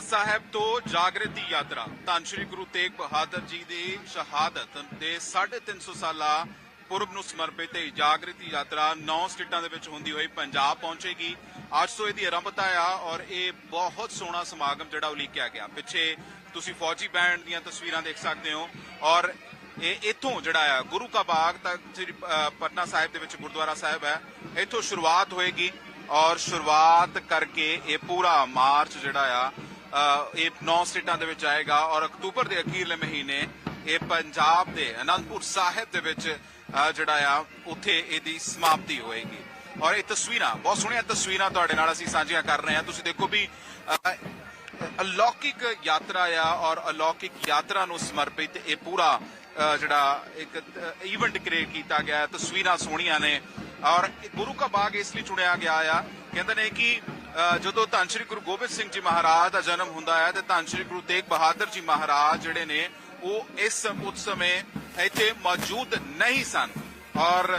ਸਾਹਿਬ ਤੋਂ ਜਾਗਰਤੀ ਯਾਤਰਾ। ਧੰਨ ਸ਼੍ਰੀ ਗੁਰੂ ਤੇਗ ਬਹਾਦਰ ਜੀ ਦੀ ਸ਼ਹਾਦਤ ਦੇ 350 ਸਾਲਾ ਪੁਰਬ ਨੂੰ ਸਮਰਪਿਤ ਇਹ ਜਾਗਰਤੀ ਯਾਤਰਾ 9 ਸਟੇਟਾਂ ਦੇ ਵਿੱਚ ਹੁੰਦੀ ਹੋਈ ਪੰਜਾਬ ਪਹੁੰਚੇਗੀ। ਅੱਜ ਤੋਂ ਇਹਦੀ ਆਰੰਭਤਾ ਆ ਔਰ ਇਹ ਬਹੁਤ ਸੋਹਣਾ ਸਮਾਗਮ ਜਿਹੜਾ ਉਲੀਕਿਆ ਗਿਆ। ਪਿੱਛੇ ਤੁਸੀਂ ਫੌਜੀ ਬੈਂਡ ਦੀਆਂ ਤਸਵੀਰਾਂ ਦੇਖ ਸਕਦੇ ਹੋ ਔਰ ਇਹ ਇੱਥੋਂ ਜਿਹੜਾ ਆ, ਗੁਰੂ ਕਾ ਬਾਗ ਤੱਕ ਸ੍ਰੀ ਪਟਨਾ ਸਾਹਿਬ ਦੇ ਵਿੱਚ ਗੁਰਦੁਆਰਾ ਸਾਹਿਬ ਹੈ, ਇਥੋਂ ਸ਼ੁਰੂਆਤ ਹੋਏਗੀ ਔਰ ਸ਼ੁਰੂਆਤ ਕਰਕੇ ਇਹ ਪੂਰਾ ਮਾਰਚ ਜਿਹੜਾ ਆ ਇਹ 9 ਸਟੇਟਾਂ ਦੇ ਵਿੱਚ ਆਏਗਾ ਔਰ ਅਕਤੂਬਰ ਦੇ ਅਖੀਰਲੇ ਮਹੀਨੇ ਇਹ ਪੰਜਾਬ ਦੇ ਅਨੰਦਪੁਰ ਸਾਹਿਬ ਦੇ ਵਿੱਚ ਜਿਹੜਾ ਆ ਉੱਥੇ ਇਹਦੀ ਸਮਾਪਤੀ ਹੋਏਗੀ। ਔਰ ਇਹ ਤਸਵੀਰਾਂ ਬਹੁਤ ਸੋਹਣੀਆਂ ਤਸਵੀਰਾਂ ਤੁਹਾਡੇ ਨਾਲ ਅਸੀਂ ਸਾਂਝੀਆਂ ਕਰ ਰਹੇ ਹਾਂ। ਤੁਸੀਂ ਦੇਖੋ ਵੀ ਅ, ਅਲੌਕਿਕ ਯਾਤਰਾ ਆ ਔਰ ਅਲੌਕਿਕ ਯਾਤਰਾ ਨੂੰ ਸਮਰਪਿਤ ਇਹ ਪੂਰਾ ਜਿਹੜਾ ਇੱਕ ਇਵੈਂਟ ਕ੍ਰੀਏਟ ਕੀਤਾ ਗਿਆ। ਤਸਵੀਰਾਂ ਸੋਹਣੀਆਂ ਨੇ। ਔਰ ਗੁਰੂ ਕਾ ਬਾਗ ਇਸ ਲਈ ਚੁਣਿਆ ਗਿਆ ਆ। ਕਹਿੰਦੇ ਨੇ ਕਿ ਜਦੋਂ ਧੰਨ ਸ਼੍ਰੀ ਗੁਰੂ ਗੋਬਿੰਦ ਸਿੰਘ ਜੀ ਮਹਾਰਾਜ ਦਾ ਜਨਮ ਹੁੰਦਾ ਹੈ, ਤੇ ਧੰਨ ਸ਼੍ਰੀ ਗੁਰੂ ਤੇਗ ਬਹਾਦਰ ਜੀ ਮਹਾਰਾਜ ਜਿਹੜੇ ਨੇ, ਉਹ ਇਸ ਉਸ ਸਮੇਂ ਇੱਥੇ ਮੌਜੂਦ ਨਹੀਂ ਸਨ। ਔਰ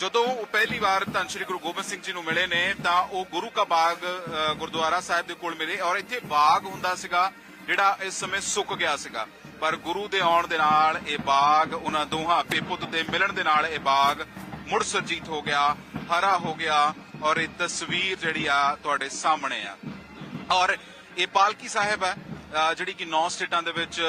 ਜਦੋਂ ਉਹ ਪਹਿਲੀ ਵਾਰ ਧੰਨ ਸ਼੍ਰੀ ਗੁਰੂ ਗੋਬਿੰਦ ਸਿੰਘ ਜੀ ਨੂੰ ਮਿਲੇ ਨੇ, ਤਾਂ ਉਹ ਗੁਰੂ ਕਾ ਬਾਗ ਗੁਰਦੁਆਰਾ ਸਾਹਿਬ ਦੇ ਕੋਲ ਮਿਲੇ ਔਰ ਇੱਥੇ ਬਾਗ ਹੁੰਦਾ ਸੀਗਾ, ਜਿਹੜਾ ਇਸ ਸਮੇਂ ਸੁੱਕ ਗਿਆ ਸੀਗਾ। ਪਰ ਗੁਰੂ ਦੇ ਆਉਣ ਦੇ ਨਾਲ ਇਹ ਬਾਗ, ਉਹਨਾਂ ਦੋਹਾਂ ਪੇਪੁੱਤ ਦੇ ਮਿਲਣ ਦੇ ਨਾਲ ਇਹ ਬਾਗ ਮੁੜ ਸੁਰਜੀਤ ਹੋ ਗਿਆ ਹਰਾ ਹੋ ਗਿਆ ਔਰ ਇਹ ਤਸਵੀਰ ਜਿਹੜੀ ਆ ਤੁਹਾਡੇ ਸਾਹਮਣੇ ਆ। ਔਰ ਇਹ ਪਾਲਕੀ ਸਾਹਿਬ ਹੈ ਜਿਹੜੀ ਕਿ 9 ਸਟੇਟਾਂ ਦੇ ਵਿੱਚ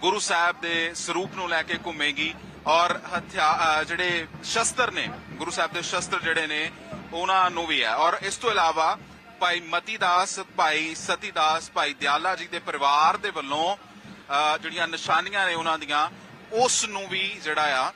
ਗੁਰੂ ਸਾਹਿਬ ਦੇ ਸਰੂਪ ਨੂੰ ਲੈ ਕੇ ਘੁੰਮੇਗੀ ਔਰ ਹਥਿਆਰ ਜਿਹੜੇ ਸ਼ਸਤਰ ਨੇ ਗੁਰੂ ਸਾਹਿਬ ਦੇ ਸ਼ਸਤਰ ਜਿਹੜੇ ਨੇ ਉਹਨਾਂ ਨੂੰ ਵੀ ਹੈ। ਔਰ ਇਸ ਤੋਂ ਇਲਾਵਾ ਭਾਈ ਮਤੀਦਾਸ ਭਾਈ ਸਤੀਦਾਸ ਭਾਈ ਦਿਆਲਾ ਜੀ ਦੇ ਪਰਿਵਾਰ ਦੇ ਵੱਲੋਂ ਅ, ਜਿਹੜੀਆਂ ਨਿਸ਼ਾਨੀਆਂ ਨੇ ਉਹਨਾਂ ਦੀਆਂ ਉਸ ਨੂੰ ਵੀ ਜਿਹੜਾ ਆ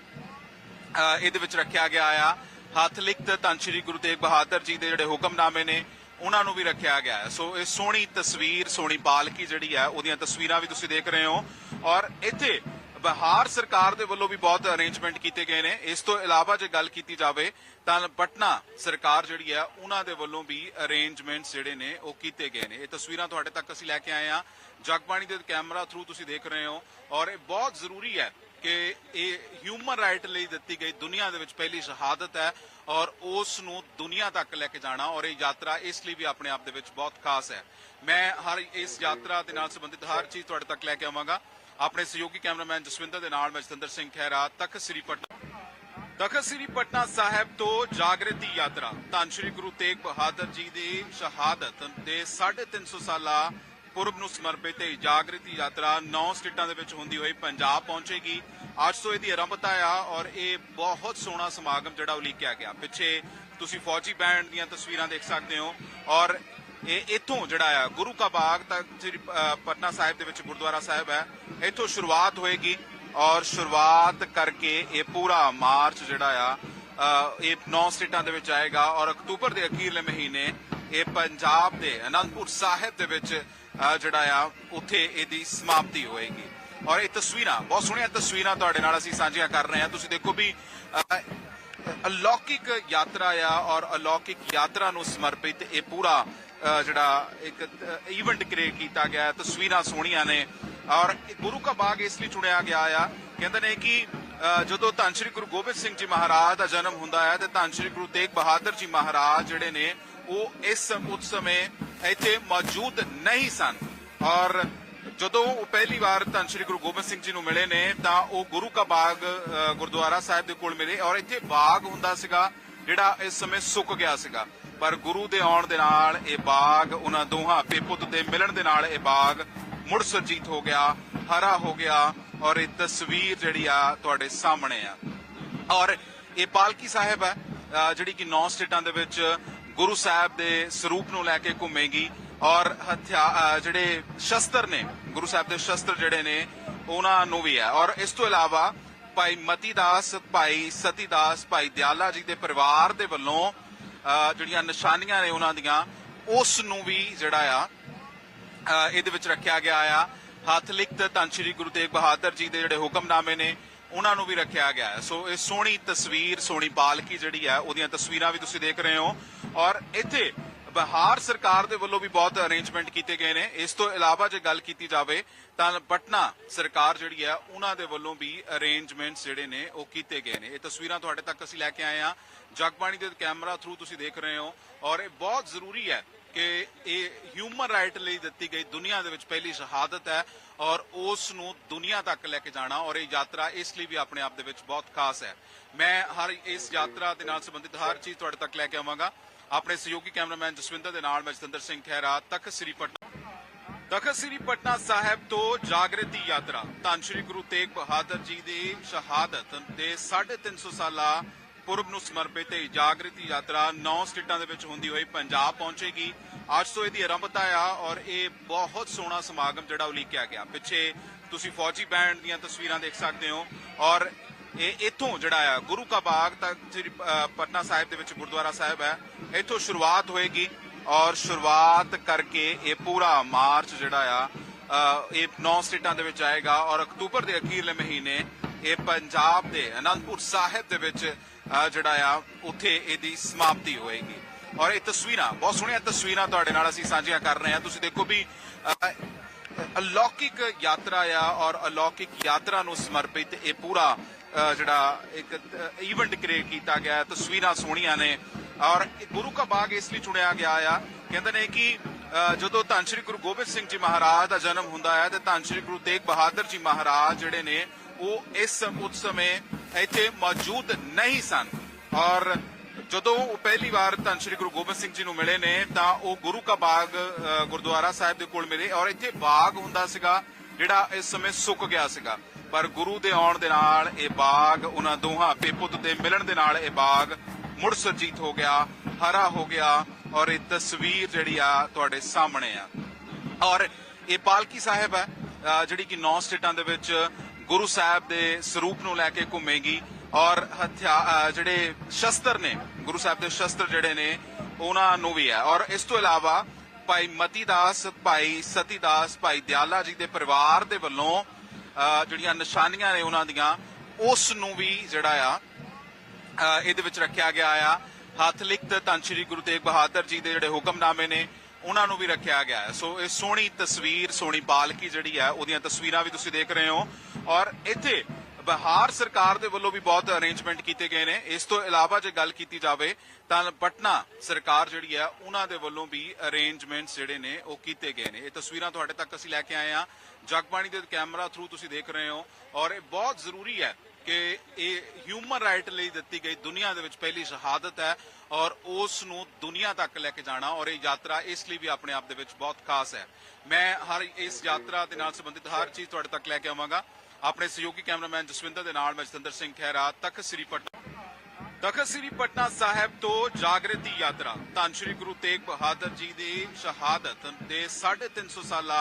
ਇਹਦੇ ਵਿੱਚ ਰੱਖਿਆ ਗਿਆ ਆ। ਹੱਥ ਲਿਖਤ ਧੰਨ ਸ਼੍ਰੀ ਗੁਰੂ ਤੇਗ ਬਹਾਦਰ ਜੀ ਦੇ ਜਿਹੜੇ ਹੁਕਮਨਾਮੇ ਨੇ, ਉਹਨਾਂ ਨੂੰ ਵੀ ਰੱਖਿਆ ਗਿਆ ਹੈ। ਸੋ ਇਹ ਸੋਹਣੀ ਤਸਵੀਰ, ਸੋਹਣੀ ਪਾਲਕੀ ਜਿਹੜੀ ਹੈ, ਉਹਦੀਆਂ ਤਸਵੀਰਾਂ ਵੀ ਤੁਸੀਂ ਦੇਖ ਰਹੇ ਹੋ। ਔਰ ਇੱਥੇ ਬਿਹਾਰ ਸਰਕਾਰ ਦੇ ਵੱਲੋਂ ਵੀ ਬਹੁਤ ਅਰੇਂਜਮੈਂਟ ਕੀਤੇ ਗਏ ਨੇ। ਇਸ ਤੋਂ ਇਲਾਵਾ ਜੇ ਗੱਲ ਕੀਤੀ ਜਾਵੇ, ਤਾਂ ਪਟਨਾ ਸਰਕਾਰ ਜਿਹੜੀ ਹੈ, ਉਹਨਾਂ ਦੇ ਵੱਲੋਂ ਵੀ ਅਰੇਂਜਮੈਂਟਸ ਜਿਹੜੇ ਨੇ, ਉਹ ਕੀਤੇ ਗਏ ਨੇ। ਇਹ ਤਸਵੀਰਾਂ ਤੁਹਾਡੇ ਤੱਕ ਅਸੀਂ ਲੈ ਕੇ ਆਏ ਆ ਜਗਬਾਣੀ ਦੇ ਕੈਮਰਾ ਥਰੂ ਤੁਸੀਂ ਦੇਖ ਰਹੇ ਹੋ। ਔਰ ਇਹ ਬਹੁਤ ਜ਼ਰੂਰੀ ਹੈ ਕਿ ਇਹ ਹਿਊਮਨ ਰਾਈਟ ਲਈ ਦਿੱਤੀ ਗਈ ਦੁਨੀਆ ਦੇ ਵਿੱਚ ਪਹਿਲੀ ਸ਼ਹਾਦਤ ਹੈ ਔਰ ਉਸ ਨੂੰ ਦੁਨੀਆ ਤੱਕ ਲੈ ਕੇ ਜਾਣਾ ਔਰ ਇਹ ਯਾਤਰਾ ਇਸ ਲਈ ਵੀ ਆਪਣੇ ਆਪ ਦੇ ਵਿੱਚ ਬਹੁਤ ਖਾਸ ਹੈ। ਮੈਂ ਹਰ ਇਸ ਯਾਤਰਾ ਦੇ ਨਾਲ ਸੰਬੰਧਿਤ ਹਰ ਚੀਜ਼ ਤੁਹਾਡੇ ਤੱਕ ਲੈ ਕੇ ਆਵਾਂਗਾ। ਆਪਣੇ ਸਹਿਯੋਗੀ ਕੈਮਰਾਮੈਨ ਜਸਵਿੰਦਰ ਦੇ ਨਾਲ ਮੈਂ ਜਤਿੰਦਰ ਸਿੰਘ ਖਹਿਰਾ, ਤਖ਼ਤ ਸ੍ਰੀ ਪਟਨਾ ਤਖਤ ਸ੍ਰੀ ਪਟਨਾ ਸਾਹਿਬ ਤੋਂ ਜਾਗਰਤੀ ਯਾਤਰਾ। ਧੰਨ ਸ਼੍ਰੀ ਗੁਰੂ ਤੇਗ ਬਹਾਦਰ ਜੀ ਦੀ ਸ਼ਹਾਦਤ ਦੇ 350 ਸਾਲਾ ਪੁਰਬ ਨੂੰ ਸਮਰਪਿਤ ਇਹ ਜਾਗਰਤੀ ਯਾਤਰਾ 9 ਸਟੇਟਾਂ ਦੇ ਵਿੱਚ ਹੁੰਦੀ ਹੋਈ ਪੰਜਾਬ ਪਹੁੰਚੇਗੀ। ਅੱਜ ਤੋਂ ਇਹਦੀ ਆਰੰਭਤਾ ਆ ਔਰ ਇਹ ਬਹੁਤ ਸੋਹਣਾ ਸਮਾਗਮ ਜਿਹੜਾ ਉਲੀਕਿਆ ਗਿਆ। ਪਿੱਛੇ ਤੁਸੀਂ ਫੌਜੀ ਬੈਂਡ ਦੀਆਂ ਤਸਵੀਰਾਂ ਦੇਖ ਸਕਦੇ ਹੋ ਔਰ ਇਹ ਇੱਥੋਂ ਜਿਹੜਾ ਆ, ਗੁਰੂ ਕਾ ਬਾਗ ਤੱਕ ਸ੍ਰੀ ਪਟਨਾ ਸਾਹਿਬ ਦੇ ਵਿੱਚ ਗੁਰਦੁਆਰਾ ਸਾਹਿਬ ਹੈ, ਇੱਥੋਂ ਸ਼ੁਰੂਆਤ ਹੋਏਗੀ ਔਰ ਸ਼ੁਰੂਆਤ ਕਰਕੇ ਇਹ ਪੂਰਾ ਮਾਰਚ ਜਿਹੜਾ ਆ ਇਹ 9 ਸਟੇਟਾਂ ਦੇ ਵਿੱਚ ਆਏਗਾ ਔਰ ਅਕਤੂਬਰ ਦੇ ਅਖੀਰਲੇ ਮਹੀਨੇ ਇਹ ਪੰਜਾਬ ਦੇ ਅਨੰਦਪੁਰ ਸਾਹਿਬ ਦੇ ਵਿੱਚ ਜਿਹੜਾ ਆ ਉੱਥੇ ਇਹਦੀ ਸਮਾਪਤੀ ਹੋਏਗੀ। ਔਰ ਇਹ ਤਸਵੀਰਾਂ ਬਹੁਤ ਸੋਹਣੀਆਂ ਤਸਵੀਰਾਂ ਤੁਹਾਡੇ ਨਾਲ ਅਸੀਂ ਸਾਂਝੀਆਂ ਕਰ ਰਹੇ ਹਾਂ। ਤੁਸੀਂ ਦੇਖੋ ਵੀ ਅਲੌਕਿਕ ਯਾਤਰਾ ਆ ਔਰ ਅਲੌਕਿਕ ਯਾਤਰਾ ਨੂੰ ਸਮਰਪਿਤ ਇਹ ਪੂਰਾ ਜਿਹੜਾ ਇੱਕ ਇਵੈਂਟ ਕ੍ਰੀਏਟ ਕੀਤਾ ਗਿਆ ਤਸਵੀਰਾਂ ਸੋਹਣੀਆਂ ਨੇ। ਔਰ ਗੁਰੂ ਕਾ ਬਾਗ ਇਸ ਲਈ ਚੁਣਿਆ ਗਿਆ ਆ। ਕਹਿੰਦੇ ਨੇ ਕਿ ਅ, ਜਦੋਂ ਧੰਨ ਸ਼੍ਰੀ ਗੁਰੂ ਗੋਬਿੰਦ ਸਿੰਘ ਜੀ ਮਹਾਰਾਜ ਦਾ ਜਨਮ ਹੁੰਦਾ ਹੈ ਤੇ ਧੰਨ ਸ਼੍ਰੀ ਗੁਰੂ ਤੇਗ ਬਹਾਦਰ ਜੀ ਮਹਾਰਾਜ ਜਿਹੜੇ ਨੇ ਉਹ ਇਸ ਉਸ ਸਮੇਂ ਇੱਥੇ ਮੌਜੂਦ ਨਹੀਂ ਸਨ। ਔਰ ਜਦੋਂ ਉਹ ਪਹਿਲੀ ਵਾਰ ਧੰਨ ਸ਼੍ਰੀ ਗੁਰੂ ਗੋਬਿੰਦ ਸਿੰਘ ਜੀ ਨੂੰ ਮਿਲੇ ਨੇ, ਤਾਂ ਉਹ ਗੁਰੂ ਕਾ ਬਾਗ ਗੁਰਦੁਆਰਾ ਸਾਹਿਬ ਦੇ ਕੋਲ ਮਿਲੇ ਔਰ ਇੱਥੇ ਬਾਗ ਹੁੰਦਾ ਸੀਗਾ, ਜਿਹੜਾ ਇਸ ਸਮੇਂ ਸੁੱਕ ਗਿਆ ਸੀਗਾ। ਪਰ ਗੁਰੂ ਦੇ ਆਉਣ ਦੇ ਨਾਲ ਇਹ ਬਾਗ, ਉਹਨਾਂ ਦੋਹਾਂ ਪੇਪੁੱਤ ਦੇ ਮਿਲਣ ਦੇ ਨਾਲ ਇਹ ਬਾਗ ਮੁੜ ਸੁਰਜੀਤ ਹੋ ਗਿਆ, ਹਰਾ ਹੋ ਗਿਆ ਔਰ ਇਹ ਤਸਵੀਰ ਜਿਹੜੀ ਆ ਤੁਹਾਡੇ ਸਾਹਮਣੇ ਆ। ਔਰ ਇਹ ਪਾਲਕੀ ਸਾਹਿਬ ਹੈ ਜਿਹੜੀ ਕਿ 9 ਸਟੇਟਾਂ ਦੇ ਵਿੱਚ ਗੁਰੂ ਸਾਹਿਬ ਦੇ ਸਰੂਪ ਨੂੰ ਲੈ ਕੇ ਘੁੰਮੇਗੀ ਔਰ ਹਥਿਆਰ ਜਿਹੜੇ ਸ਼ਸਤਰ ਨੇ, ਗੁਰੂ ਸਾਹਿਬ ਦੇ ਸ਼ਸਤਰ ਜਿਹੜੇ ਨੇ, ਉਹਨਾਂ ਨੂੰ ਵੀ ਹੈ। ਔਰ ਇਸ ਤੋਂ ਇਲਾਵਾ ਭਾਈ ਮਤੀਦਾਸ, ਭਾਈ ਸਤੀਦਾਸ, ਭਾਈ ਦਿਆਲਾ ਜੀ ਦੇ ਪਰਿਵਾਰ ਦੇ ਵੱਲੋਂ ਜਿਹੜੀਆਂ ਨਿਸ਼ਾਨੀਆਂ ਨੇ ਉਹਨਾਂ ਦੀਆਂ, ਉਸ ਨੂੰ ਵੀ ਜਿਹੜਾ ਆ ਇਹਦੇ ਵਿੱਚ ਰੱਖਿਆ ਗਿਆ ਆ। ਹੱਥ ਲਿਖਤ ਧੰਨ ਸ਼੍ਰੀ ਗੁਰੂ ਤੇਗ ਬਹਾਦਰ ਜੀ ਦੇ ਜਿਹੜੇ ਹੁਕਮਨਾਮੇ ਨੇ ਉਹਨਾਂ ਨੂੰ ਵੀ ਰੱਖਿਆ ਗਿਆ ਹੈ। ਸੋ ਇਹ ਸੋਹਣੀ ਤਸਵੀਰ, ਸੋਹਣੀ ਪਾਲਕੀ ਜਿਹੜੀ ਹੈ, ਉਹਦੀਆਂ ਤਸਵੀਰਾਂ ਵੀ ਤੁਸੀਂ ਦੇਖ ਰਹੇ ਹੋ। ਔਰ ਇੱਥੇ ਬਿਹਾਰ ਸਰਕਾਰ ਦੇ ਵੱਲੋਂ ਵੀ ਬਹੁਤ ਅਰੇਂਜਮੈਂਟ ਕੀਤੇ ਗਏ ਨੇ। ਇਸ ਤੋਂ ਇਲਾਵਾ ਜੇ ਗੱਲ ਕੀਤੀ ਜਾਵੇ, ਤਾਂ ਪਟਨਾ ਸਰਕਾਰ ਜਿਹੜੀ ਹੈ, ਉਹਨਾਂ ਦੇ ਵੱਲੋਂ ਵੀ ਅਰੇਂਜਮੈਂਟਸ ਜਿਹੜੇ ਨੇ, ਉਹ ਕੀਤੇ ਗਏ ਨੇ। ਇਹ ਤਸਵੀਰਾਂ ਤੁਹਾਡੇ ਤੱਕ ਅਸੀਂ ਲੈ ਕੇ ਆਏ ਆ ਜਗਬਾਣੀ ਦੇ ਕੈਮਰਾ ਥਰੂ ਤੁਸੀਂ ਦੇਖ ਰਹੇ ਹੋ। ਔਰ ਇਹ ਬਹੁਤ ਜ਼ਰੂਰੀ ਹੈ ਕਿ ਇਹ ਹਿਊਮਨ ਰਾਈਟ ਲਈ ਦਿੱਤੀ ਗਈ ਦੁਨੀਆ ਦੇ ਵਿੱਚ ਪਹਿਲੀ ਸ਼ਹਾਦਤ ਹੈ ਔਰ ਉਸ ਨੂੰ ਦੁਨੀਆ ਤੱਕ ਲੈ ਕੇ ਜਾਣਾ ਔਰ ਇਹ ਯਾਤਰਾ ਇਸ ਲਈ ਵੀ ਆਪਣੇ ਆਪ ਦੇ ਵਿੱਚ ਬਹੁਤ ਖਾਸ ਹੈ। ਮੈਂ ਹਰ ਇਸ ਯਾਤਰਾ ਦੇ ਨਾਲ ਸੰਬੰਧਿਤ ਹਰ ਚੀਜ਼ ਤੁਹਾਡੇ ਤੱਕ ਲੈ ਕੇ ਆਵਾਂਗਾ। ਆਪਣੇ ਸਹਿਯੋਗੀ ਕੈਮਰਾਮੈਨ ਜਸਵਿੰਦਰ ਦੇ ਨਾਲ ਮੈਂ ਜਤਿੰਦਰ ਸਿੰਘ ਖਹਿਰਾ, ਤਖ਼ਤ ਸ੍ਰੀ ਪਟਨਾ ਤਖਤ ਸ੍ਰੀ ਪਟਨਾ ਸਾਹਿਬ ਤੋਂ ਜਾਗਰਤੀ ਯਾਤਰਾ। ਧੰਨ ਸ੍ਰੀ ਗੁਰੂ ਤੇਗ ਬਹਾਦਰ ਜੀ ਦੀ ਸ਼ਹਾਦਤ ਦੇ 350 ਸਾਲਾ ਪੁਰਬ ਨੂੰ ਸਮਰਪਿਤ ਇਹ ਜਾਗਰਤੀ ਯਾਤਰਾ 9 ਸਟੇਟਾਂ ਦੇ ਵਿੱਚ ਹੁੰਦੀ ਹੋਈ ਪੰਜਾਬ ਪਹੁੰਚੇਗੀ। ਅੱਜ ਤੋਂ ਇਹਦੀ ਆਰੰਭਤਾ ਆ ਔਰ ਇਹ ਬਹੁਤ ਸੋਹਣਾ ਸਮਾਗਮ ਜਿਹੜਾ ਉਲੀਕਿਆ ਗਿਆ। ਪਿੱਛੇ ਤੁਸੀਂ ਫੌਜੀ ਬੈਂਡ ਦੀਆਂ ਤਸਵੀਰਾਂ ਦੇਖ ਸਕਦੇ ਹੋ ਔਰ ਇਹ ਇੱਥੋਂ ਜਿਹੜਾ ਆ, ਗੁਰੂ ਕਾ ਬਾਗ ਤੱਕ ਪਟਨਾ ਸਾਹਿਬ ਦੇ ਵਿੱਚ ਗੁਰਦੁਆਰਾ ਸਾਹਿਬ ਹੈ, ਇੱਥੋਂ ਸ਼ੁਰੂਆਤ ਹੋਏਗੀ ਔਰ ਸ਼ੁਰੂਆਤ ਕਰਕੇ ਇਹ ਪੂਰਾ ਮਾਰਚ ਜਿਹੜਾ ਆ ਇਹ 9 ਸਟੇਟਾਂ ਦੇ ਵਿੱਚ ਆਏਗਾ ਔਰ ਅਕਤੂਬਰ ਦੇ ਅਖੀਰਲੇ ਮਹੀਨੇ ਇਹ ਪੰਜਾਬ ਦੇ ਅਨੰਦਪੁਰ ਸਾਹਿਬ ਦੇ ਵਿੱਚ ਜਿਹੜਾ ਆ, ਉੱਥੇ ਇਹਦੀ ਸਮਾਪਤੀ ਹੋਏਗੀ। ਔਰ ਇਹ ਤਸਵੀਰਾਂ, ਬਹੁਤ ਸੋਹਣੀਆਂ ਤਸਵੀਰਾਂ ਤੁਹਾਡੇ ਨਾਲ ਅਸੀਂ ਸਾਂਝੀਆਂ ਕਰ ਰਹੇ ਹਾਂ। ਤੁਸੀਂ ਦੇਖੋ ਵੀ ਅਲੌਕਿਕ ਯਾਤਰਾ ਆ ਔਰ ਅਲੌਕਿਕ ਯਾਤਰਾ ਨੂੰ ਸਮਰਪਿਤ ਇਹ ਪੂਰਾ ਜਿਹੜਾ ਇੱਕ ਇਵੈਂਟ ਕ੍ਰੀਏਟ ਕੀਤਾ ਗਿਆ ਤਸਵੀਰਾਂ ਸੋਹਣੀਆਂ ਨੇ। ਔਰ ਗੁਰੂ ਕਾ ਬਾਗ ਇਸ ਲਈ ਚੁਣਿਆ ਗਿਆ ਆ। ਕਹਿੰਦੇ ਨੇ ਕਿ ਜਦੋਂ ਧੰਨ ਸ਼੍ਰੀ ਗੁਰੂ ਗੋਬਿੰਦ ਸਿੰਘ ਜੀ ਮਹਾਰਾਜ ਦਾ ਜਨਮ ਹੁੰਦਾ ਹੈ, ਤੇ ਧੰਨ ਸ਼੍ਰੀ ਗੁਰੂ ਤੇਗ ਬਹਾਦਰ ਜੀ ਮਹਾਰਾਜ ਜਿਹੜੇ ਨੇ ਉਹ ਇਸ ਉਸ ਸਮੇਂ ਇੱਥੇ ਮੌਜੂਦ ਨਹੀਂ ਸਨ। ਔਰ ਜਦੋਂ ਉਹ ਪਹਿਲੀ ਵਾਰ ਧੰਨ ਸ਼੍ਰੀ ਗੁਰੂ ਗੋਬਿੰਦ ਸਿੰਘ ਜੀ ਨੂੰ ਮਿਲੇ ਨੇ, ਤਾਂ ਉਹ ਗੁਰੂ ਕਾ ਬਾਗ ਗੁਰਦੁਆਰਾ ਸਾਹਿਬ ਦੇ ਕੋਲ ਮਿਲੇ ਔਰ ਇੱਥੇ ਬਾਗ ਹੁੰਦਾ ਸੀਗਾ, ਜਿਹੜਾ ਇਸ ਸਮੇਂ ਸੁੱਕ ਗਿਆ ਸੀਗਾ। ਪਰ ਗੁਰੂ ਦੇ ਆਉਣ ਦੇ ਨਾਲ ਇਹ ਬਾਗ, ਉਹਨਾਂ ਦੋਹਾਂ ਪੇਪੁੱਤ ਦੇ ਮਿਲਣ ਦੇ ਨਾਲ ਇਹ ਬਾਗ ਮੁੜ ਸੁਰਜੀਤ ਹੋ ਗਿਆ, ਹਰਾ ਹੋ ਗਿਆ ਔਰ ਇਹ ਤਸਵੀਰ ਜਿਹੜੀ ਆ ਤੁਹਾਡੇ ਸਾਹਮਣੇ ਆ। ਔਰ ਇਹ ਪਾਲਕੀ ਸਾਹਿਬ ਹੈ ਜਿਹੜੀ ਕਿ 9 ਸਟੇਟਾਂ ਦੇ ਵਿੱਚ ਗੁਰੂ ਸਾਹਿਬ ਦੇ ਸਰੂਪ ਨੂੰ ਲੈ ਕੇ ਘੁੰਮੇਗੀ ਔਰ ਹਥਿਆਰ ਜਿਹੜੇ ਸ਼ਸਤਰ ਨੇ, ਗੁਰੂ ਸਾਹਿਬ ਦੇ ਸ਼ਸਤਰ ਜਿਹੜੇ ਨੇ, ਉਹਨਾਂ ਨੂੰ ਵੀ ਹੈ। ਔਰ ਇਸ ਤੋਂ ਇਲਾਵਾ ਭਾਈ ਮਤੀਦਾਸ, ਭਾਈ ਸਤੀਦਾਸ, ਭਾਈ ਦਿਆਲਾ ਜੀ ਦੇ ਪਰਿਵਾਰ ਦੇ ਵੱਲੋਂ ਜਿਹੜੀਆਂ ਨਿਸ਼ਾਨੀਆਂ ਨੇ ਉਹਨਾਂ ਦੀਆਂ, ਉਸ ਨੂੰ ਵੀ ਜਿਹੜਾ ਆ ਇਹਦੇ ਵਿੱਚ ਰੱਖਿਆ ਗਿਆ ਆ। ਹੱਥ ਲਿਖਤ ਧੰਨ ਸ਼੍ਰੀ ਗੁਰੂ ਤੇਗ ਬਹਾਦਰ ਜੀ ਦੇ ਜਿਹੜੇ ਹੁਕਮਨਾਮੇ ਨੇ ਉਹਨਾਂ ਨੂੰ ਵੀ ਰੱਖਿਆ ਗਿਆ ਹੈ। ਸੋ ਇਹ ਸੋਹਣੀ ਤਸਵੀਰ, ਸੋਹਣੀ ਬਾਲਕੀ ਜਿਹੜੀ ਹੈ, ਉਹਦੀਆਂ ਤਸਵੀਰਾਂ ਵੀ ਤੁਸੀਂ ਦੇਖ ਰਹੇ ਹੋ। ਔਰ ਇੱਥੇ ਬਿਹਾਰ ਸਰਕਾਰ ਦੇ ਵੱਲੋਂ ਵੀ ਬਹੁਤ ਅਰੇਂਜਮੈਂਟ ਕੀਤੇ ਗਏ ਨੇ। ਇਸ ਤੋਂ ਇਲਾਵਾ ਜੇ ਗੱਲ ਕੀਤੀ ਜਾਵੇ, ਤਾਂ ਪਟਨਾ ਸਰਕਾਰ ਜਿਹੜੀ ਹੈ, ਉਹਨਾਂ ਦੇ ਵੱਲੋਂ ਵੀ ਅਰੇਂਜਮੈਂਟਸ ਜਿਹੜੇ ਨੇ, ਉਹ ਕੀਤੇ ਗਏ ਨੇ। ਇਹ ਤਸਵੀਰਾਂ ਤੁਹਾਡੇ ਤੱਕ ਅਸੀਂ ਲੈ ਕੇ ਆਏ ਆ ਜਗਬਾਣੀ ਦੇ ਕੈਮਰਾ ਥਰੂ ਤੁਸੀਂ ਦੇਖ ਰਹੇ ਹੋ। ਔਰ ਇਹ ਬਹੁਤ ਜ਼ਰੂਰੀ ਹੈ ਕਿ ਇਹ ਹਿਊਮਨ ਰਾਈਟ ਲਈ ਦਿੱਤੀ ਗਈ ਦੁਨੀਆ ਦੇ ਵਿੱਚ ਪਹਿਲੀ ਸ਼ਹਾਦਤ ਹੈ ਔਰ ਉਸ ਨੂੰ ਦੁਨੀਆ ਤੱਕ ਲੈ ਕੇ ਜਾਣਾ ਔਰ ਇਹ ਯਾਤਰਾ ਇਸ ਲਈ ਵੀ ਆਪਣੇ ਆਪ ਦੇ ਵਿੱਚ ਬਹੁਤ ਖਾਸ ਹੈ। ਮੈਂ ਹਰ ਇਸ ਯਾਤਰਾ ਦੇ ਨਾਲ ਸੰਬੰਧਿਤ ਹਰ ਚੀਜ਼ ਤੁਹਾਡੇ ਤੱਕ ਲੈ ਕੇ ਆਵਾਂਗਾ। ਆਪਣੇ ਸਹਿਯੋਗੀ ਕੈਮਰਾਮੈਨ ਜਸਵਿੰਦਰ ਦੇ ਨਾਲ ਮੈਂ ਜਤਿੰਦਰ ਸਿੰਘ ਖਹਿਰਾ, ਤਖ਼ਤ ਸ੍ਰੀ ਪਟਨਾ ਤਖਤ ਸ੍ਰੀ ਪਟਨਾ ਸਾਹਿਬ ਤੋਂ ਜਾਗਰਤੀ ਯਾਤਰਾ। ਧੰਨ ਸ੍ਰੀ ਗੁਰੂ ਤੇਗ ਬਹਾਦਰ ਜੀ ਦੀ ਸ਼ਹਾਦਤ ਦੇ 350 ਸਾਲਾ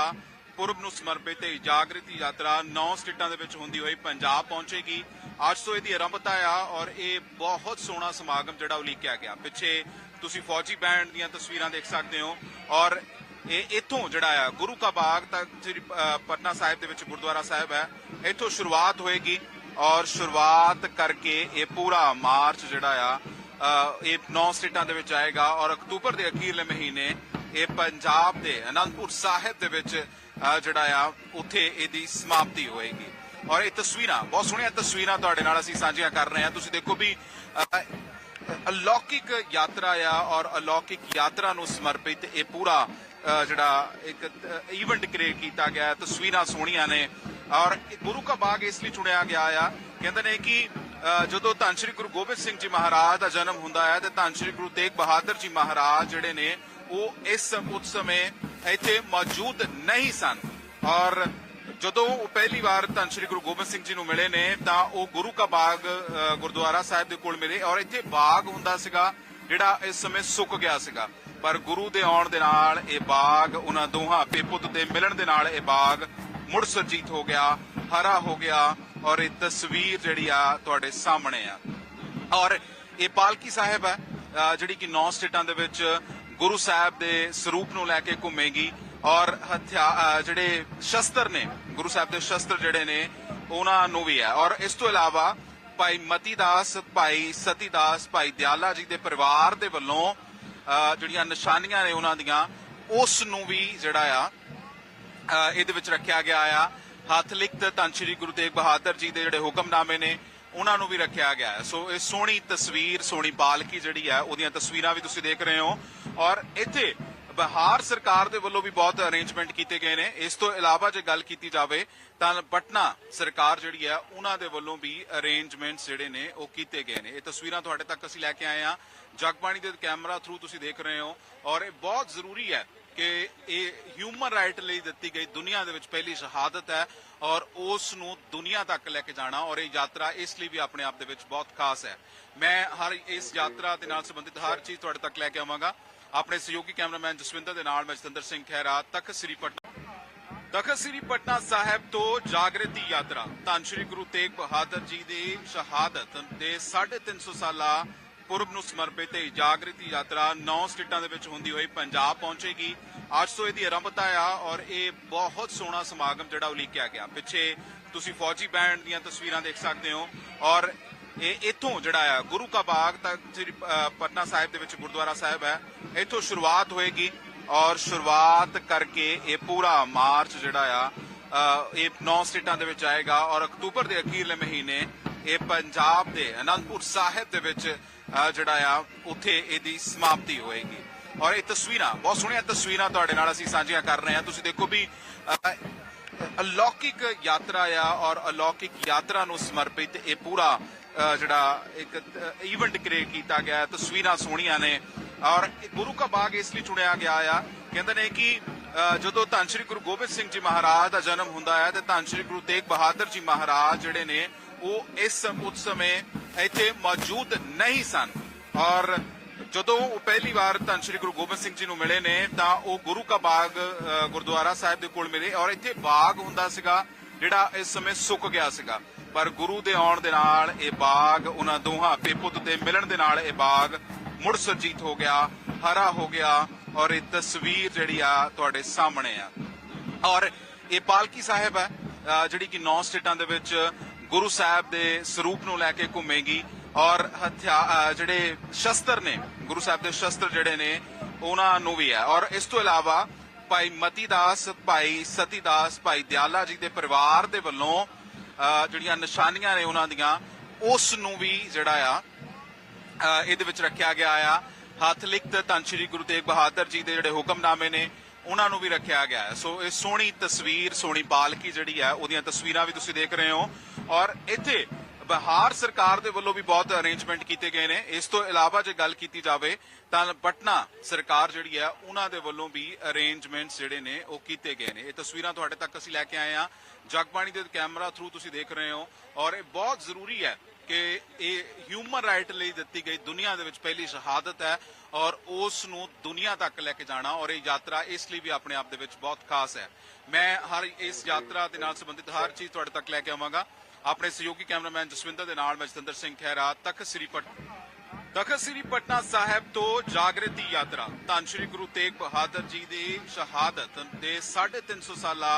ਪੁਰਬ ਨੂੰ ਸਮਰਪਿਤ ਇਹ ਜਾਗਰਤੀ ਯਾਤਰਾ 9 ਸਟੇਟਾਂ ਦੇ ਵਿੱਚ ਹੁੰਦੀ ਹੋਈ ਪੰਜਾਬ ਪਹੁੰਚੇਗੀ। ਅੱਜ ਤੋਂ ਇਹਦੀ ਆਰੰਭਤਾ ਆ ਔਰ ਇਹ ਬਹੁਤ ਸੋਹਣਾ ਸਮਾਗਮ ਜਿਹੜਾ ਉਲੀਕਿਆ ਗਿਆ। ਪਿੱਛੇ ਤੁਸੀਂ ਫੌਜੀ ਬੈਂਡ ਦੀਆਂ ਤਸਵੀਰਾਂ ਦੇਖ ਸਕਦੇ ਹੋ ਔਰ ਇਹ ਇੱਥੋਂ ਜਿਹੜਾ ਆ, ਗੁਰੂ ਕਾ ਬਾਗ ਤੱਕ ਪਟਨਾ ਸਾਹਿਬ ਦੇ ਵਿੱਚ ਗੁਰਦੁਆਰਾ ਸਾਹਿਬ ਹੈ, ਇੱਥੋਂ ਸ਼ੁਰੂਆਤ ਹੋਏਗੀ ਔਰ ਸ਼ੁਰੂਆਤ ਕਰਕੇ ਇਹ ਪੂਰਾ ਮਾਰਚ ਜਿਹੜਾ ਆ ਇਹ 9 ਸਟੇਟਾਂ ਦੇ ਵਿੱਚ ਆਏਗਾ ਔਰ ਅਕਤੂਬਰ ਦੇ ਅਖੀਰਲੇ ਮਹੀਨੇ ਇਹ ਪੰਜਾਬ ਦੇ ਅਨੰਦਪੁਰ ਸਾਹਿਬ ਦੇ ਵਿੱਚ ਜਿਹੜਾ ਆ, ਉੱਥੇ ਇਹਦੀ ਸਮਾਪਤੀ ਹੋਏਗੀ। ਔਰ ਇਹ ਤਸਵੀਰਾਂ, ਬਹੁਤ ਸੋਹਣੀਆਂ ਤਸਵੀਰਾਂ ਤੁਹਾਡੇ ਨਾਲ ਅਸੀਂ ਸਾਂਝੀਆਂ ਕਰ ਰਹੇ ਹਾਂ। ਤੁਸੀਂ ਦੇਖੋ ਵੀ ਅਲੌਕਿਕ ਯਾਤਰਾ ਆ ਔਰ ਅਲੌਕਿਕ ਯਾਤਰਾ ਨੂੰ ਸਮਰਪਿਤ ਇਹ ਪੂਰਾ ਜਿਹੜਾ ਇੱਕ ਇਵੈਂਟ ਕ੍ਰੀਏਟ ਕੀਤਾ ਗਿਆ ਤਸਵੀਰਾਂ ਸੋਹਣੀਆਂ ਨੇ। ਔਰ ਗੁਰੂ ਕਾ ਬਾਗ ਇਸ ਲਈ ਚੁਣਿਆ ਗਿਆ ਆ। ਕਹਿੰਦੇ ਨੇ ਕਿ ਜਦੋਂ ਧੰਨ ਸ਼੍ਰੀ ਗੁਰੂ ਗੋਬਿੰਦ ਸਿੰਘ ਜੀ ਮਹਾਰਾਜ ਦਾ ਜਨਮ ਹੁੰਦਾ ਹੈ, ਤੇ ਧੰਨ ਸ਼੍ਰੀ ਗੁਰੂ ਤੇਗ ਬਹਾਦਰ ਜੀ ਮਹਾਰਾਜ ਜਿਹੜੇ ਨੇ ਉਹ ਇਸ ਉਸ ਸਮੇਂ ਇੱਥੇ ਮੌਜੂਦ ਨਹੀਂ ਸਨ। ਔਰ ਜਦੋਂ ਉਹ ਪਹਿਲੀ ਵਾਰ ਧੰਨ ਸ਼੍ਰੀ ਗੁਰੂ ਗੋਬਿੰਦ ਸਿੰਘ ਜੀ ਨੂੰ ਮਿਲੇ ਨੇ, ਤਾਂ ਉਹ ਗੁਰੂ ਕਾ ਬਾਗ ਗੁਰਦੁਆਰਾ ਸਾਹਿਬ ਦੇ ਕੋਲ ਮਿਲੇ ਔਰ ਇੱਥੇ ਬਾਗ ਹੁੰਦਾ ਸੀਗਾ, ਜਿਹੜਾ ਇਸ ਸਮੇਂ ਸੁੱਕ ਗਿਆ ਸੀਗਾ। ਪਰ ਗੁਰੂ ਦੇ ਆਉਣ ਦੇ ਨਾਲ ਇਹ ਬਾਗ, ਉਹਨਾਂ ਦੋਹਾਂ ਪੇਪੁੱਤ ਦੇ ਮਿਲਣ ਦੇ ਨਾਲ ਇਹ ਬਾਗ ਮੁੜ ਸੁਰਜੀਤ ਹੋ ਗਿਆ, ਹਰਾ ਹੋ ਗਿਆ ਔਰ ਇਹ ਤਸਵੀਰ ਜਿਹੜੀ ਆ ਤੁਹਾਡੇ ਸਾਹਮਣੇ ਆ। ਔਰ ਇਹ ਪਾਲਕੀ ਸਾਹਿਬ ਹੈ ਜਿਹੜੀ ਕਿ 9 ਸਟੇਟਾਂ ਦੇ ਵਿੱਚ ਗੁਰੂ ਸਾਹਿਬ ਦੇ ਸਰੂਪ ਨੂੰ ਲੈ ਕੇ ਘੁੰਮੇਗੀ ਔਰ ਹਥਿਆਰ ਜਿਹੜੇ ਸ਼ਸਤਰ ਨੇ, ਗੁਰੂ ਸਾਹਿਬ ਦੇ ਸ਼ਸਤਰ ਜਿਹੜੇ ਨੇ, ਉਹਨਾਂ ਨੂੰ ਵੀ ਹੈ। ਔਰ ਇਸ ਤੋਂ ਇਲਾਵਾ ਭਾਈ ਮਤੀਦਾਸ, ਭਾਈ ਸਤੀਦਾਸ, ਭਾਈ ਦਿਆਲਾ ਜੀ ਦੇ ਪਰਿਵਾਰ ਦੇ ਵੱਲੋਂ ਜਿਹੜੀਆਂ ਨਿਸ਼ਾਨੀਆਂ ਨੇ ਉਹਨਾਂ ਦੀਆਂ, ਉਸ ਨੂੰ ਵੀ ਜਿਹੜਾ ਆ ਇਹਦੇ ਵਿੱਚ ਰੱਖਿਆ ਗਿਆ ਆ। ਹੱਥ ਲਿਖਤ ਧੰਨ ਸ਼੍ਰੀ ਗੁਰੂ ਤੇਗ ਬਹਾਦਰ ਜੀ ਦੇ ਜਿਹੜੇ ਹੁਕਮਨਾਮੇ ਨੇ, ਉਹਨਾਂ ਨੂੰ ਵੀ ਰੱਖਿਆ ਗਿਆ ਹੈ। ਸੋ ਇਹ ਸੋਹਣੀ ਤਸਵੀਰ, ਸੋਹਣੀ ਬਾਲਕੀ ਜਿਹੜੀ ਹੈ, ਉਹਦੀਆਂ ਤਸਵੀਰਾਂ ਵੀ ਤੁਸੀਂ ਦੇਖ ਰਹੇ ਹੋ। ਔਰ ਇੱਥੇ ਬਿਹਾਰ ਸਰਕਾਰ ਦੇ ਵੱਲੋਂ ਵੀ ਬਹੁਤ ਅਰੇਂਜਮੈਂਟ ਕੀਤੇ ਗਏ ਨੇ। ਇਸ ਤੋਂ ਇਲਾਵਾ ਜੇ ਗੱਲ ਕੀਤੀ ਜਾਵੇ, ਤਾਂ ਪਟਨਾ ਸਰਕਾਰ ਜਿਹੜੀ ਹੈ, ਉਹਨਾਂ ਦੇ ਵੱਲੋਂ ਵੀ ਅਰੇਂਜਮੈਂਟਸ ਜਿਹੜੇ ਨੇ, ਉਹ ਕੀਤੇ ਗਏ ਨੇ। ਇਹ ਤਸਵੀਰਾਂ ਤੁਹਾਡੇ ਤੱਕ ਅਸੀਂ ਲੈ ਕੇ ਆਏ ਆ ਜਗਬਾਣੀ ਦੇ ਕੈਮਰਾ ਥਰੂ ਤੁਸੀਂ ਦੇਖ ਰਹੇ ਹੋ। ਔਰ ਇਹ ਬਹੁਤ ਜ਼ਰੂਰੀ ਹੈ ਕਿ ਇਹ ਹਿਊਮਨ ਰਾਈਟ ਲਈ ਦਿੱਤੀ ਗਈ ਦੁਨੀਆ ਦੇ ਵਿੱਚ ਪਹਿਲੀ ਸ਼ਹਾਦਤ ਹੈ ਔਰ ਉਸ ਨੂੰ ਦੁਨੀਆ ਤੱਕ ਲੈ ਕੇ ਜਾਣਾ ਔਰ ਇਹ ਯਾਤਰਾ ਇਸ ਲਈ ਵੀ ਆਪਣੇ ਆਪ ਦੇ ਵਿੱਚ ਬਹੁਤ ਖਾਸ ਹੈ। ਮੈਂ ਹਰ ਇਸ ਯਾਤਰਾ ਦੇ ਨਾਲ ਸੰਬੰਧਿਤ ਹਰ ਚੀਜ਼ ਤੁਹਾਡੇ ਤੱਕ ਲੈ ਕੇ ਆਵਾਂਗਾ। ਆਪਣੇ ਸਹਿਯੋਗੀ ਕੈਮਰਾਮੈਨ ਜਸਵਿੰਦਰ ਦੇ ਨਾਲ ਮੈਂ ਜਤਿੰਦਰ ਸਿੰਘ ਖਹਿਰਾ, ਤਖਤ ਸ੍ਰੀ ਪਟਨਾ। ਤਖਤ ਸ੍ਰੀ ਪਟਨਾ ਸਾਹਿਬ ਤੋਂ ਜਾਗਰਤੀ ਯਾਤਰਾ। ਧੰਨ ਸ੍ਰੀ ਗੁਰੂ ਤੇਗ ਬਹਾਦਰ ਜੀ ਦੀ ਸ਼ਹਾਦਤ ਦੇ 350 ਸਾਲਾ ਪੁਰਬ ਨੂੰ ਸਮਰਪਿਤ ਇਹ ਜਾਗਰਤੀ ਯਾਤਰਾ 9 ਸਟੇਟਾਂ ਦੇ ਵਿੱਚ ਹੁੰਦੀ ਹੋਈ ਪੰਜਾਬ ਪਹੁੰਚੇਗੀ। ਅੱਜ ਤੋਂ ਇਹਦੀ ਆਰੰਭਤਾ ਆ ਔਰ ਇਹ ਬਹੁਤ ਸੋਹਣਾ ਸਮਾਗਮ ਜਿਹੜਾ ਉਲੀਕਿਆ ਗਿਆ। ਪਿੱਛੇ ਤੁਸੀਂ ਫੌਜੀ ਬੈਂਡ ਦੀਆਂ ਤਸਵੀਰਾਂ ਦੇਖ ਸਕਦੇ ਹੋ ਔਰ ਇਹ ਇੱਥੋਂ ਜਿਹੜਾ ਆ ਗੁਰੂ ਕਾ ਬਾਗ ਤੱਕ ਸ੍ਰੀ ਪਟਨਾ ਸਾਹਿਬ ਦੇ ਵਿੱਚ ਗੁਰਦੁਆਰਾ ਸਾਹਿਬ ਹੈ ਇੱਥੋਂ ਸ਼ੁਰੂਆਤ ਹੋਏਗੀ ਔਰ ਸ਼ੁਰੂਆਤ ਕਰਕੇ ਇਹ ਪੂਰਾ ਮਾਰਚ ਜਿਹੜਾ ਆ ਇਹ 9 ਸਟੇਟਾਂ ਦੇ ਵਿੱਚ ਆਏਗਾ ਔਰ ਅਕਤੂਬਰ ਦੇ ਅਖੀਰਲੇ ਮਹੀਨੇ ਇਹ ਪੰਜਾਬ ਦੇ ਅਨੰਦਪੁਰ ਸਾਹਿਬ ਦੇ ਵਿੱਚ ਜਿਹੜਾ ਆ ਉੱਥੇ ਇਹਦੀ ਸਮਾਪਤੀ ਹੋਏਗੀ। ਔਰ ਇਹ ਤਸਵੀਰਾਂ ਬਹੁਤ ਸੋਹਣੀਆਂ ਤਸਵੀਰਾਂ ਤੁਹਾਡੇ ਨਾਲ ਅਸੀਂ ਸਾਂਝੀਆਂ ਕਰ ਰਹੇ ਹਾਂ। ਤੁਸੀਂ ਦੇਖੋ ਵੀ ਅ, ਅਲੌਕਿਕ ਯਾਤਰਾ ਆ ਔਰ ਅਲੌਕਿਕ ਯਾਤਰਾ ਨੂੰ ਸਮਰਪਿਤ ਇਹ ਪੂਰਾ ਜਿਹੜਾ ਇੱਕ ਇਵੈਂਟ ਕ੍ਰੀਏਟ ਕੀਤਾ ਗਿਆ ਹੈ। ਤਸਵੀਰਾਂ ਸੋਹਣੀਆਂ ਨੇ ਔਰ ਗੁਰੂ ਕਾ ਬਾਗ ਇਸ ਲਈ ਚੁਣਿਆ ਗਿਆ ਆ ਕਹਿੰਦੇ ਨੇ ਕਿ ਜਦੋਂ ਧੰਨ ਸ਼੍ਰੀ ਗੁਰੂ ਗੋਬਿੰਦ ਸਿੰਘ ਜੀ ਮਹਾਰਾਜ ਦਾ ਜਨਮ ਹੁੰਦਾ ਹੈ, ਤੇ ਧੰਨ ਸ਼੍ਰੀ ਗੁਰੂ ਤੇਗ ਬਹਾਦਰ ਜੀ ਮਹਾਰਾਜ ਜਿਹੜੇ ਨੇ, ਉਹ ਇਸ, ਉਸ ਸਮੇਂ ਇੱਥੇ ਮੌਜੂਦ ਨਹੀਂ ਸਨ ਔਰ ਜਦੋਂ ਉਹ ਪਹਿਲੀ ਵਾਰ ਧੰਨ ਸ਼੍ਰੀ ਗੁਰੂ ਗੋਬਿੰਦ ਸਿੰਘ ਜੀ ਨੂੰ ਮਿਲੇ ਨੇ, ਤਾਂ ਉਹ ਗੁਰੂ ਕਾ ਬਾਗ ਗੁਰਦੁਆਰਾ ਸਾਹਿਬ ਦੇ ਕੋਲ ਮਿਲੇ ਔਰ ਇੱਥੇ ਬਾਗ ਹੁੰਦਾ ਸੀਗਾ, ਜਿਹੜਾ ਇਸ ਸਮੇਂ ਸੁੱਕ ਗਿਆ ਸੀਗਾ ਪਰ ਗੁਰੂ ਦੇ ਆਉਣ ਦੇ ਨਾਲ ਇਹ ਬਾਗ ਉਹਨਾਂ ਦੋਹਾਂ ਪੇਪੁੱਤ ਦੇ ਮਿਲਣ ਦੇ ਨਾਲ ਇਹ ਬਾਗ ਮੁੜ ਸਰਜੀਤ ਹੋ ਗਿਆ, ਹਰਾ ਹੋ ਗਿਆ ਔਰ ਇਹ ਤਸਵੀਰ ਜਿਹੜੀ ਆ ਤੁਹਾਡੇ ਸਾਹਮਣੇ ਆ। ਔਰ ਇਹ ਪਾਲਕੀ ਸਾਹਿਬ ਹੈ ਜਿਹੜੀ ਕਿ 9 ਸਟੇਟਾਂ ਦੇ ਵਿੱਚ ਗੁਰੂ ਸਾਹਿਬ ਦੇ ਸਰੂਪ ਨੂੰ ਲੈ ਕੇ ਘੁੰਮੇਗੀ ਔਰ ਹਥਿਆਰ ਜਿਹੜੇ ਸ਼ਸਤਰ ਨੇ, ਗੁਰੂ ਸਾਹਿਬ ਦੇ ਸ਼ਸਤਰ ਜਿਹੜੇ ਨੇ, ਉਹਨਾਂ ਨੂੰ ਵੀ ਹੈ ਔਰ ਇਸ ਤੋਂ ਇਲਾਵਾ ਭਾਈ ਮਤੀ ਦਾਸ ਭਾਈ ਸਤੀ ਦਾਸ ਭਾਈ ਦਿਆਲਾ ਜੀ ਦੇ ਪਰਿਵਾਰ ਦੇ ਵੱਲੋਂ ਜਿਹੜੀਆਂ ਨਿਸ਼ਾਨੀਆਂ ਨੇ ਉਹਨਾਂ ਦੀਆਂ, ਉਸ ਨੂੰ ਵੀ ਜਿਹੜਾ ਆ ਇਹਦੇ ਵਿੱਚ ਰੱਖਿਆ ਗਿਆ ਆ। ਹੱਥ ਲਿਖਤ ਧੰਨ ਸ਼੍ਰੀ ਗੁਰੂ ਤੇਗ ਬਹਾਦਰ ਜੀ ਦੇ ਜਿਹੜੇ ਹੁਕਮਨਾਮੇ ਨੇ, ਉਹਨਾਂ ਨੂੰ ਵੀ ਰੱਖਿਆ ਗਿਆ ਸੋ ਇਹ ਸੋਹਣੀ ਤਸਵੀਰ, ਸੋਹਣੀ ਪਾਲਕੀ ਜਿਹੜੀ ਹੈ, ਉਹਦੀਆਂ ਤਸਵੀਰਾਂ ਵੀ ਤੁਸੀਂ ਦੇਖ ਰਹੇ ਹੋ। ਔਰ ਇੱਥੇ ਬਿਹਾਰ ਸਰਕਾਰ ਦੇ ਵੱਲੋਂ ਵੀ ਬਹੁਤ ਅਰੇਂਜਮੈਂਟ ਕੀਤੇ ਗਏ ਨੇ। ਇਸ ਤੋਂ ਇਲਾਵਾ ਜੇ ਗੱਲ ਕੀਤੀ ਜਾਵੇ, ਤਾਂ ਪਟਨਾ ਸਰਕਾਰ ਜਿਹੜੀ ਹੈ, ਉਹਨਾਂ ਦੇ ਵੱਲੋਂ ਵੀ ਅਰੇਂਜਮੈਂਟਸ ਜਿਹੜੇ ਨੇ, ਉਹ ਕੀਤੇ ਗਏ ਨੇ। ਇਹ ਤਸਵੀਰਾਂ ਤੁਹਾਡੇ ਤੱਕ ਅਸੀਂ ਲੈ ਕੇ ਆਏ ਆ ਜਗਬਾਣੀ ਦੇ ਕੈਮਰਾ ਥਰੂ ਤੁਸੀਂ ਦੇਖ ਰਹੇ ਹੋ ਔਰ ਇਹ ਬਹੁਤ ਜ਼ਰੂਰੀ ਹੈ ਕਿ ਇਹ ਹਿਊਮਨ ਰਾਈਟ ਲਈ ਦਿੱਤੀ ਗਈ ਦੁਨੀਆ ਦੇ ਵਿੱਚ ਪਹਿਲੀ ਸ਼ਹਾਦਤ ਹੈ ਔਰ ਉਸ ਨੂੰ ਦੁਨੀਆ ਤੱਕ ਲੈ ਕੇ ਜਾਣਾ ਔਰ ਇਹ ਯਾਤਰਾ ਇਸ ਲਈ ਵੀ ਆਪਣੇ ਆਪ ਦੇ ਵਿੱਚ ਬਹੁਤ ਖਾਸ ਹੈ। ਮੈਂ ਹਰ ਇਸ ਯਾਤਰਾ ਦੇ ਨਾਲ ਸੰਬੰਧਿਤ ਹਰ ਚੀਜ਼ ਤੁਹਾਡੇ ਤੱਕ ਲੈ ਕੇ ਆਵਾਂਗਾ। ਆਪਣੇ ਸਹਿਯੋਗੀ ਕੈਮਰਾਮੈਨ ਜਸਵਿੰਦਰ ਦੇ ਨਾਲ ਮੈਂ ਜਤਿੰਦਰ ਸਿੰਘ ਖਹਿਰਾ ਤਖਤ ਸ੍ਰੀ ਪਟਨਾ ਤਖਤ ਸ੍ਰੀ ਪਟਨਾ ਸਾਹਿਬ ਤੋਂ ਜਾਗਰਤੀ ਯਾਤਰਾ। ਧੰਨ ਸ਼੍ਰੀ ਗੁਰੂ ਤੇਗ ਬਹਾਦਰ ਜੀ ਦੀ ਸ਼ਹਾਦਤ ਦੇ 350 ਸਾਲਾ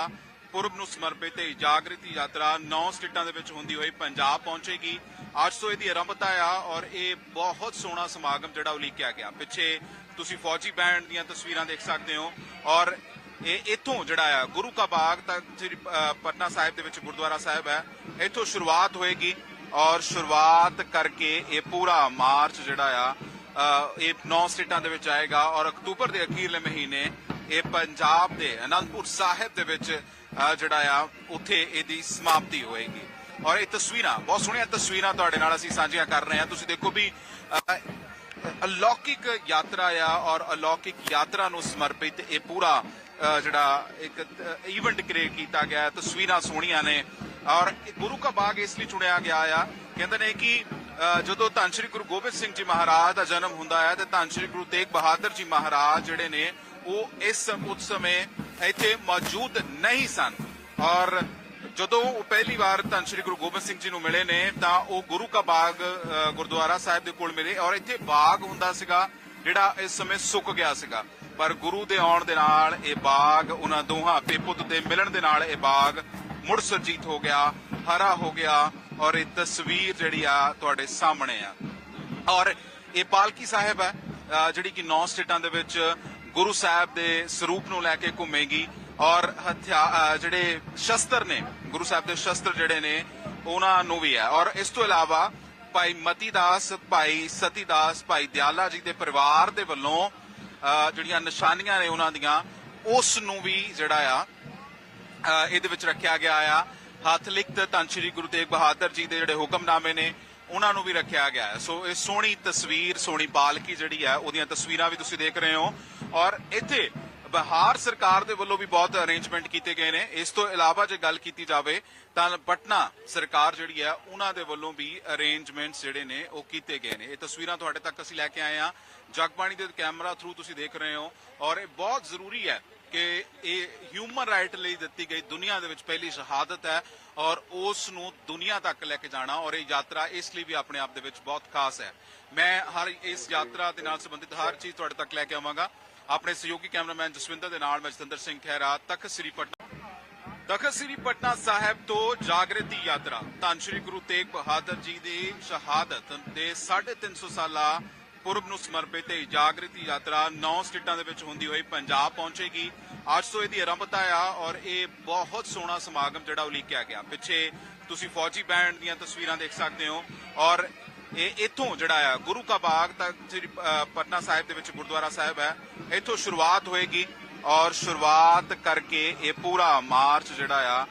ਪੁਰਬ ਨੂੰ ਸਮਰਪਿਤ ਇਹ ਜਾਗ੍ਰਿਤੀ ਯਾਤਰਾ 9 ਸਟੇਟਾਂ ਦੇ ਵਿੱਚ ਹੁੰਦੀ ਹੋਈ ਪੰਜਾਬ ਪਹੁੰਚੇਗੀ। ਅੱਜ ਤੋਂ ਇਹਦੀ ਆਰੰਭਤਾ ਆ ਔਰ ਇਹ ਬਹੁਤ ਸੋਹਣਾ ਸਮਾਗਮ ਜਿਹੜਾ ਉਲੀਕਿਆ ਗਿਆ। ਪਿੱਛੇ ਤੁਸੀਂ ਫੌਜੀ ਬੈਂਡ ਦੀਆਂ ਤਸਵੀਰਾਂ ਦੇਖ ਸਕਦੇ ਹੋ ਔਰ ਇਹ ਇੱਥੋਂ ਜਿਹੜਾ ਆ, ਗੁਰੂ ਕਾ ਬਾਗ ਤੱਕ ਪਟਨਾ ਸਾਹਿਬ ਦੇ ਵਿੱਚ ਗੁਰਦੁਆਰਾ ਸਾਹਿਬ ਹੈ। ਇੱਥੋਂ ਸ਼ੁਰੂਆਤ ਹੋਏਗੀ ਔਰ ਸ਼ੁਰੂਆਤ ਕਰਕੇ ਇਹ ਪੂਰਾ ਮਾਰਚ ਜਿਹੜਾ ਆ ਇਹ 9 ਸਟੇਟਾਂ ਦੇ ਵਿੱਚ ਆਏਗਾ ਔਰ ਅਕਤੂਬਰ ਦੇ ਅਖੀਰਲੇ ਮਹੀਨੇ ਇਹ ਪੰਜਾਬ ਦੇ ਅਨੰਦਪੁਰ ਸਾਹਿਬ ਦੇ ਵਿੱਚ ਜਿਹੜਾ ਆ, ਉੱਥੇ ਇਹਦੀ ਸਮਾਪਤੀ ਹੋਏਗੀ। ਔਰ ਇਹ ਤਸਵੀਰਾਂ, ਬਹੁਤ ਸੋਹਣੀਆਂ ਤਸਵੀਰਾਂ ਤੁਹਾਡੇ ਨਾਲ ਅਸੀਂ ਸਾਂਝੀਆਂ ਕਰ ਰਹੇ ਹਾਂ। ਤੁਸੀਂ ਦੇਖੋ ਵੀ ਅਲੌਕਿਕ ਯਾਤਰਾ ਆ ਔਰ ਅਲੌਕਿਕ ਯਾਤਰਾ ਨੂੰ ਸਮਰਪਿਤ ਇਹ ਪੂਰਾ ਜਿਹੜਾ ਇੱਕ ਇਵੈਂਟ ਕ੍ਰੀਏਟ ਕੀਤਾ ਗਿਆ ਹੈ। ਤਸਵੀਰਾਂ ਸੋਹਣੀਆਂ ਨੇ। ਔਰ ਗੁਰੂ ਕਾ ਬਾਗ ਇਸ ਲਈ ਚੁਣਿਆ ਗਿਆ ਆ। ਕਹਿੰਦੇ ਨੇ ਕਿ ਜਦੋਂ ਧੰਨ ਸ਼੍ਰੀ ਗੁਰੂ ਗੋਬਿੰਦ ਸਿੰਘ ਜੀ ਮਹਾਰਾਜ ਦਾ ਜਨਮ ਹੁੰਦਾ ਹੈ, ਤੇ ਧੰਨ ਸ਼੍ਰੀ ਗੁਰੂ ਤੇਗ ਬਹਾਦਰ ਜੀ ਮਹਾਰਾਜ ਜਿਹੜੇ ਨੇ ਉਹ ਇਸ ਉਸ ਸਮੇਂ ਇੱਥੇ ਮੌਜੂਦ ਨਹੀਂ ਸਨ ਔਰ ਜਦੋਂ ਉਹ ਪਹਿਲੀ ਵਾਰ ਧੰਨ ਸ਼੍ਰੀ ਗੁਰੂ ਗੋਬਿੰਦ ਸਿੰਘ ਜੀ ਨੂੰ ਮਿਲੇ ਨੇ ਤਾਂ ਉਹ ਗੁਰੂ ਕਾ ਬਾਗ ਗੁਰਦੁਆਰਾ ਸਾਹਿਬ ਦੇ ਕੋਲ ਮਿਲੇ ਔਰ ਇੱਥੇ ਬਾਗ ਹੁੰਦਾ ਸੀਗਾ ਜਿਹੜਾ ਇਸ ਸਮੇਂ ਸੁੱਕ ਗਿਆ ਸੀਗਾ ਪਰ ਗੁਰੂ ਦੇ ਆਉਣ ਦੇ ਨਾਲ ਇਹ ਬਾਗ ਉਹਨਾਂ ਦੋਹਾਂ ਪੇਪੁੱਤ ਦੇ ਮਿਲਣ ਦੇ ਨਾਲ ਇਹ ਬਾਗ ਮੁੜ ਸੁਰਜੀਤ ਹੋ ਗਿਆ ਹਰਾ ਹੋ ਗਿਆ ਔਰ ਇਹ ਤਸਵੀਰ ਜਿਹੜੀ ਆ ਤੁਹਾਡੇ ਸਾਹਮਣੇ ਆ ਔਰ ਇਹ ਪਾਲਕੀ ਸਾਹਿਬ ਹੈ ਜਿਹੜੀ ਕਿ ਨੌ ਸਟੇਟਾਂ ਦੇ ਵਿੱਚ ਗੁਰੂ ਸਾਹਿਬ ਦੇ ਸਰੂਪ ਨੂੰ ਲੈ ਕੇ ਘੁੰਮੇਗੀ ਔਰ ਹਥਿਆਰ ਜਿਹੜੇ ਸ਼ਸਤਰ ਨੇ, ਗੁਰੂ ਸਾਹਿਬ ਦੇ ਸ਼ਸਤਰ ਜਿਹੜੇ ਨੇ, ਉਹਨਾਂ ਨੂੰ ਵੀ ਹੈ। ਔਰ ਇਸ ਤੋਂ ਇਲਾਵਾ ਭਾਈ ਮਤੀਦਾਸ, ਭਾਈ ਸਤੀਦਾਸ, ਭਾਈ ਦਿਆਲਾ ਜੀ ਦੇ ਪਰਿਵਾਰ ਦੇ ਵੱਲੋਂ ਜਿਹੜੀਆਂ ਨਿਸ਼ਾਨੀਆਂ ਨੇ ਉਹਨਾਂ ਦੀਆਂ, ਉਸ ਨੂੰ ਵੀ ਜਿਹੜਾ ਆ ਇਹਦੇ ਵਿੱਚ ਰੱਖਿਆ ਗਿਆ ਆ। ਹੱਥ ਲਿਖਤ ਧੰਨ ਸ਼੍ਰੀ ਗੁਰੂ ਤੇਗ ਬਹਾਦਰ ਜੀ ਦੇ ਜਿਹੜੇ ਹੁਕਮਨਾਮੇ ਨੇ, ਉਹਨਾਂ ਨੂੰ ਵੀ ਰੱਖਿਆ ਗਿਆ ਸੋ ਇਹ ਸੋਹਣੀ ਤਸਵੀਰ, ਸੋਹਣੀ ਪਾਲਕੀ ਜਿਹੜੀ ਹੈ, ਉਹਦੀਆਂ ਤਸਵੀਰਾਂ ਵੀ ਤੁਸੀਂ ਦੇਖ ਰਹੇ ਹੋ। ਔਰ ਇੱਥੇ ਬਿਹਾਰ ਸਰਕਾਰ ਦੇ ਵੱਲੋਂ ਵੀ ਬਹੁਤ ਅਰੇਂਜਮੈਂਟ ਕੀਤੇ ਗਏ ਨੇ। ਇਸ ਤੋਂ ਇਲਾਵਾ ਜੇ ਗੱਲ ਕੀਤੀ ਜਾਵੇ, ਤਾਂ ਪਟਨਾ ਸਰਕਾਰ ਜਿਹੜੀ ਹੈ, ਉਹਨਾਂ ਦੇ ਵੱਲੋਂ ਵੀ ਅਰੇਂਜਮੈਂਟਸ ਜਿਹੜੇ ਨੇ, ਉਹ ਕੀਤੇ ਗਏ ਨੇ। ਇਹ ਤਸਵੀਰਾਂ ਤੁਹਾਡੇ ਤੱਕ ਅਸੀਂ ਲੈ ਕੇ ਆਏ ਆ ਜਗਬਾਣੀ ਦੇ ਕੈਮਰਾ ਥਰੂ ਤੁਸੀਂ ਦੇਖ ਰਹੇ ਹੋ। ਔਰ ਇਹ ਬਹੁਤ ਜ਼ਰੂਰੀ ਹੈ ਕਿ ਇਹ ਹਿਊਮਨ ਰਾਈਟ ਲਈ ਦਿੱਤੀ ਗਈ ਦੁਨੀਆ ਦੇ ਵਿੱਚ ਪਹਿਲੀ ਸ਼ਹਾਦਤ ਹੈ ਔਰ ਉਸ ਨੂੰ ਦੁਨੀਆ ਤੱਕ ਲੈ ਕੇ ਜਾਣਾ ਔਰ ਇਹ ਯਾਤਰਾ ਇਸ ਲਈ ਵੀ ਆਪਣੇ ਆਪ ਦੇ ਵਿੱਚ ਬਹੁਤ ਖਾਸ ਹੈ। ਮੈਂ ਹਰ ਇਸ ਯਾਤਰਾ ਦੇ ਨਾਲ ਸੰਬੰਧਿਤ ਹਰ ਚੀਜ਼ ਤੁਹਾਡੇ ਤੱਕ ਲੈ ਕੇ ਆਵਾਂਗਾ। ਆਪਣੇ ਸਹਿਯੋਗੀ ਕੈਮਰਾਮੈਨ ਜਸਵਿੰਦਰ ਦੇ ਨਾਲ ਮੈਂ ਜਤਿੰਦਰ ਸਿੰਘ ਖਹਿਰਾ, ਤਖਤ ਸ੍ਰੀ ਪਟਨਾ ਤਖਤ ਸ੍ਰੀ ਪਟਨਾ ਸਾਹਿਬ ਤੋਂ ਜਾਗਰਤੀ ਯਾਤਰਾ। ਧੰਨ ਸ੍ਰੀ ਗੁਰੂ ਤੇਗ ਬਹਾਦਰ ਜੀ ਦੀ ਸ਼ਹਾਦਤ ਦੇ 350 ਸਾਲਾ ਪੁਰਬ ਨੂੰ ਸਮਰਪਿਤ ਇਹ ਜਾਗਰਤੀ ਯਾਤਰਾ 9 ਸਟੇਟਾਂ ਦੇ ਵਿੱਚ ਹੁੰਦੀ ਹੋਈ ਪੰਜਾਬ ਪਹੁੰਚੇਗੀ। ਅੱਜ ਤੋਂ ਇਹਦੀ ਆਰੰਭਤਾ ਆ ਔਰ ਇਹ ਬਹੁਤ ਸੋਹਣਾ ਸਮਾਗਮ ਜਿਹੜਾ ਉਲੀਕਿਆ ਗਿਆ। ਪਿੱਛੇ ਤੁਸੀਂ ਫੌਜੀ ਬੈਂਡ ਦੀਆਂ ਤਸਵੀਰਾਂ ਦੇਖ ਸਕਦੇ ਹੋ ਔਰ ਇਹ ਇੱਥੋਂ ਜਿਹੜਾ ਆ ਗੁਰੂ ਕਾ ਬਾਗ ਤੱਕ ਸ੍ਰੀ ਪਟਨਾ ਸਾਹਿਬ ਦੇ ਵਿੱਚ ਗੁਰਦੁਆਰਾ ਸਾਹਿਬ ਹੈ। ਇੱਥੋਂ ਸ਼ੁਰੂਆਤ ਹੋਏਗੀ ਔਰ ਸ਼ੁਰੂਆਤ ਕਰਕੇ ਇਹ ਪੂਰਾ ਮਾਰਚ ਜਿਹੜਾ ਆ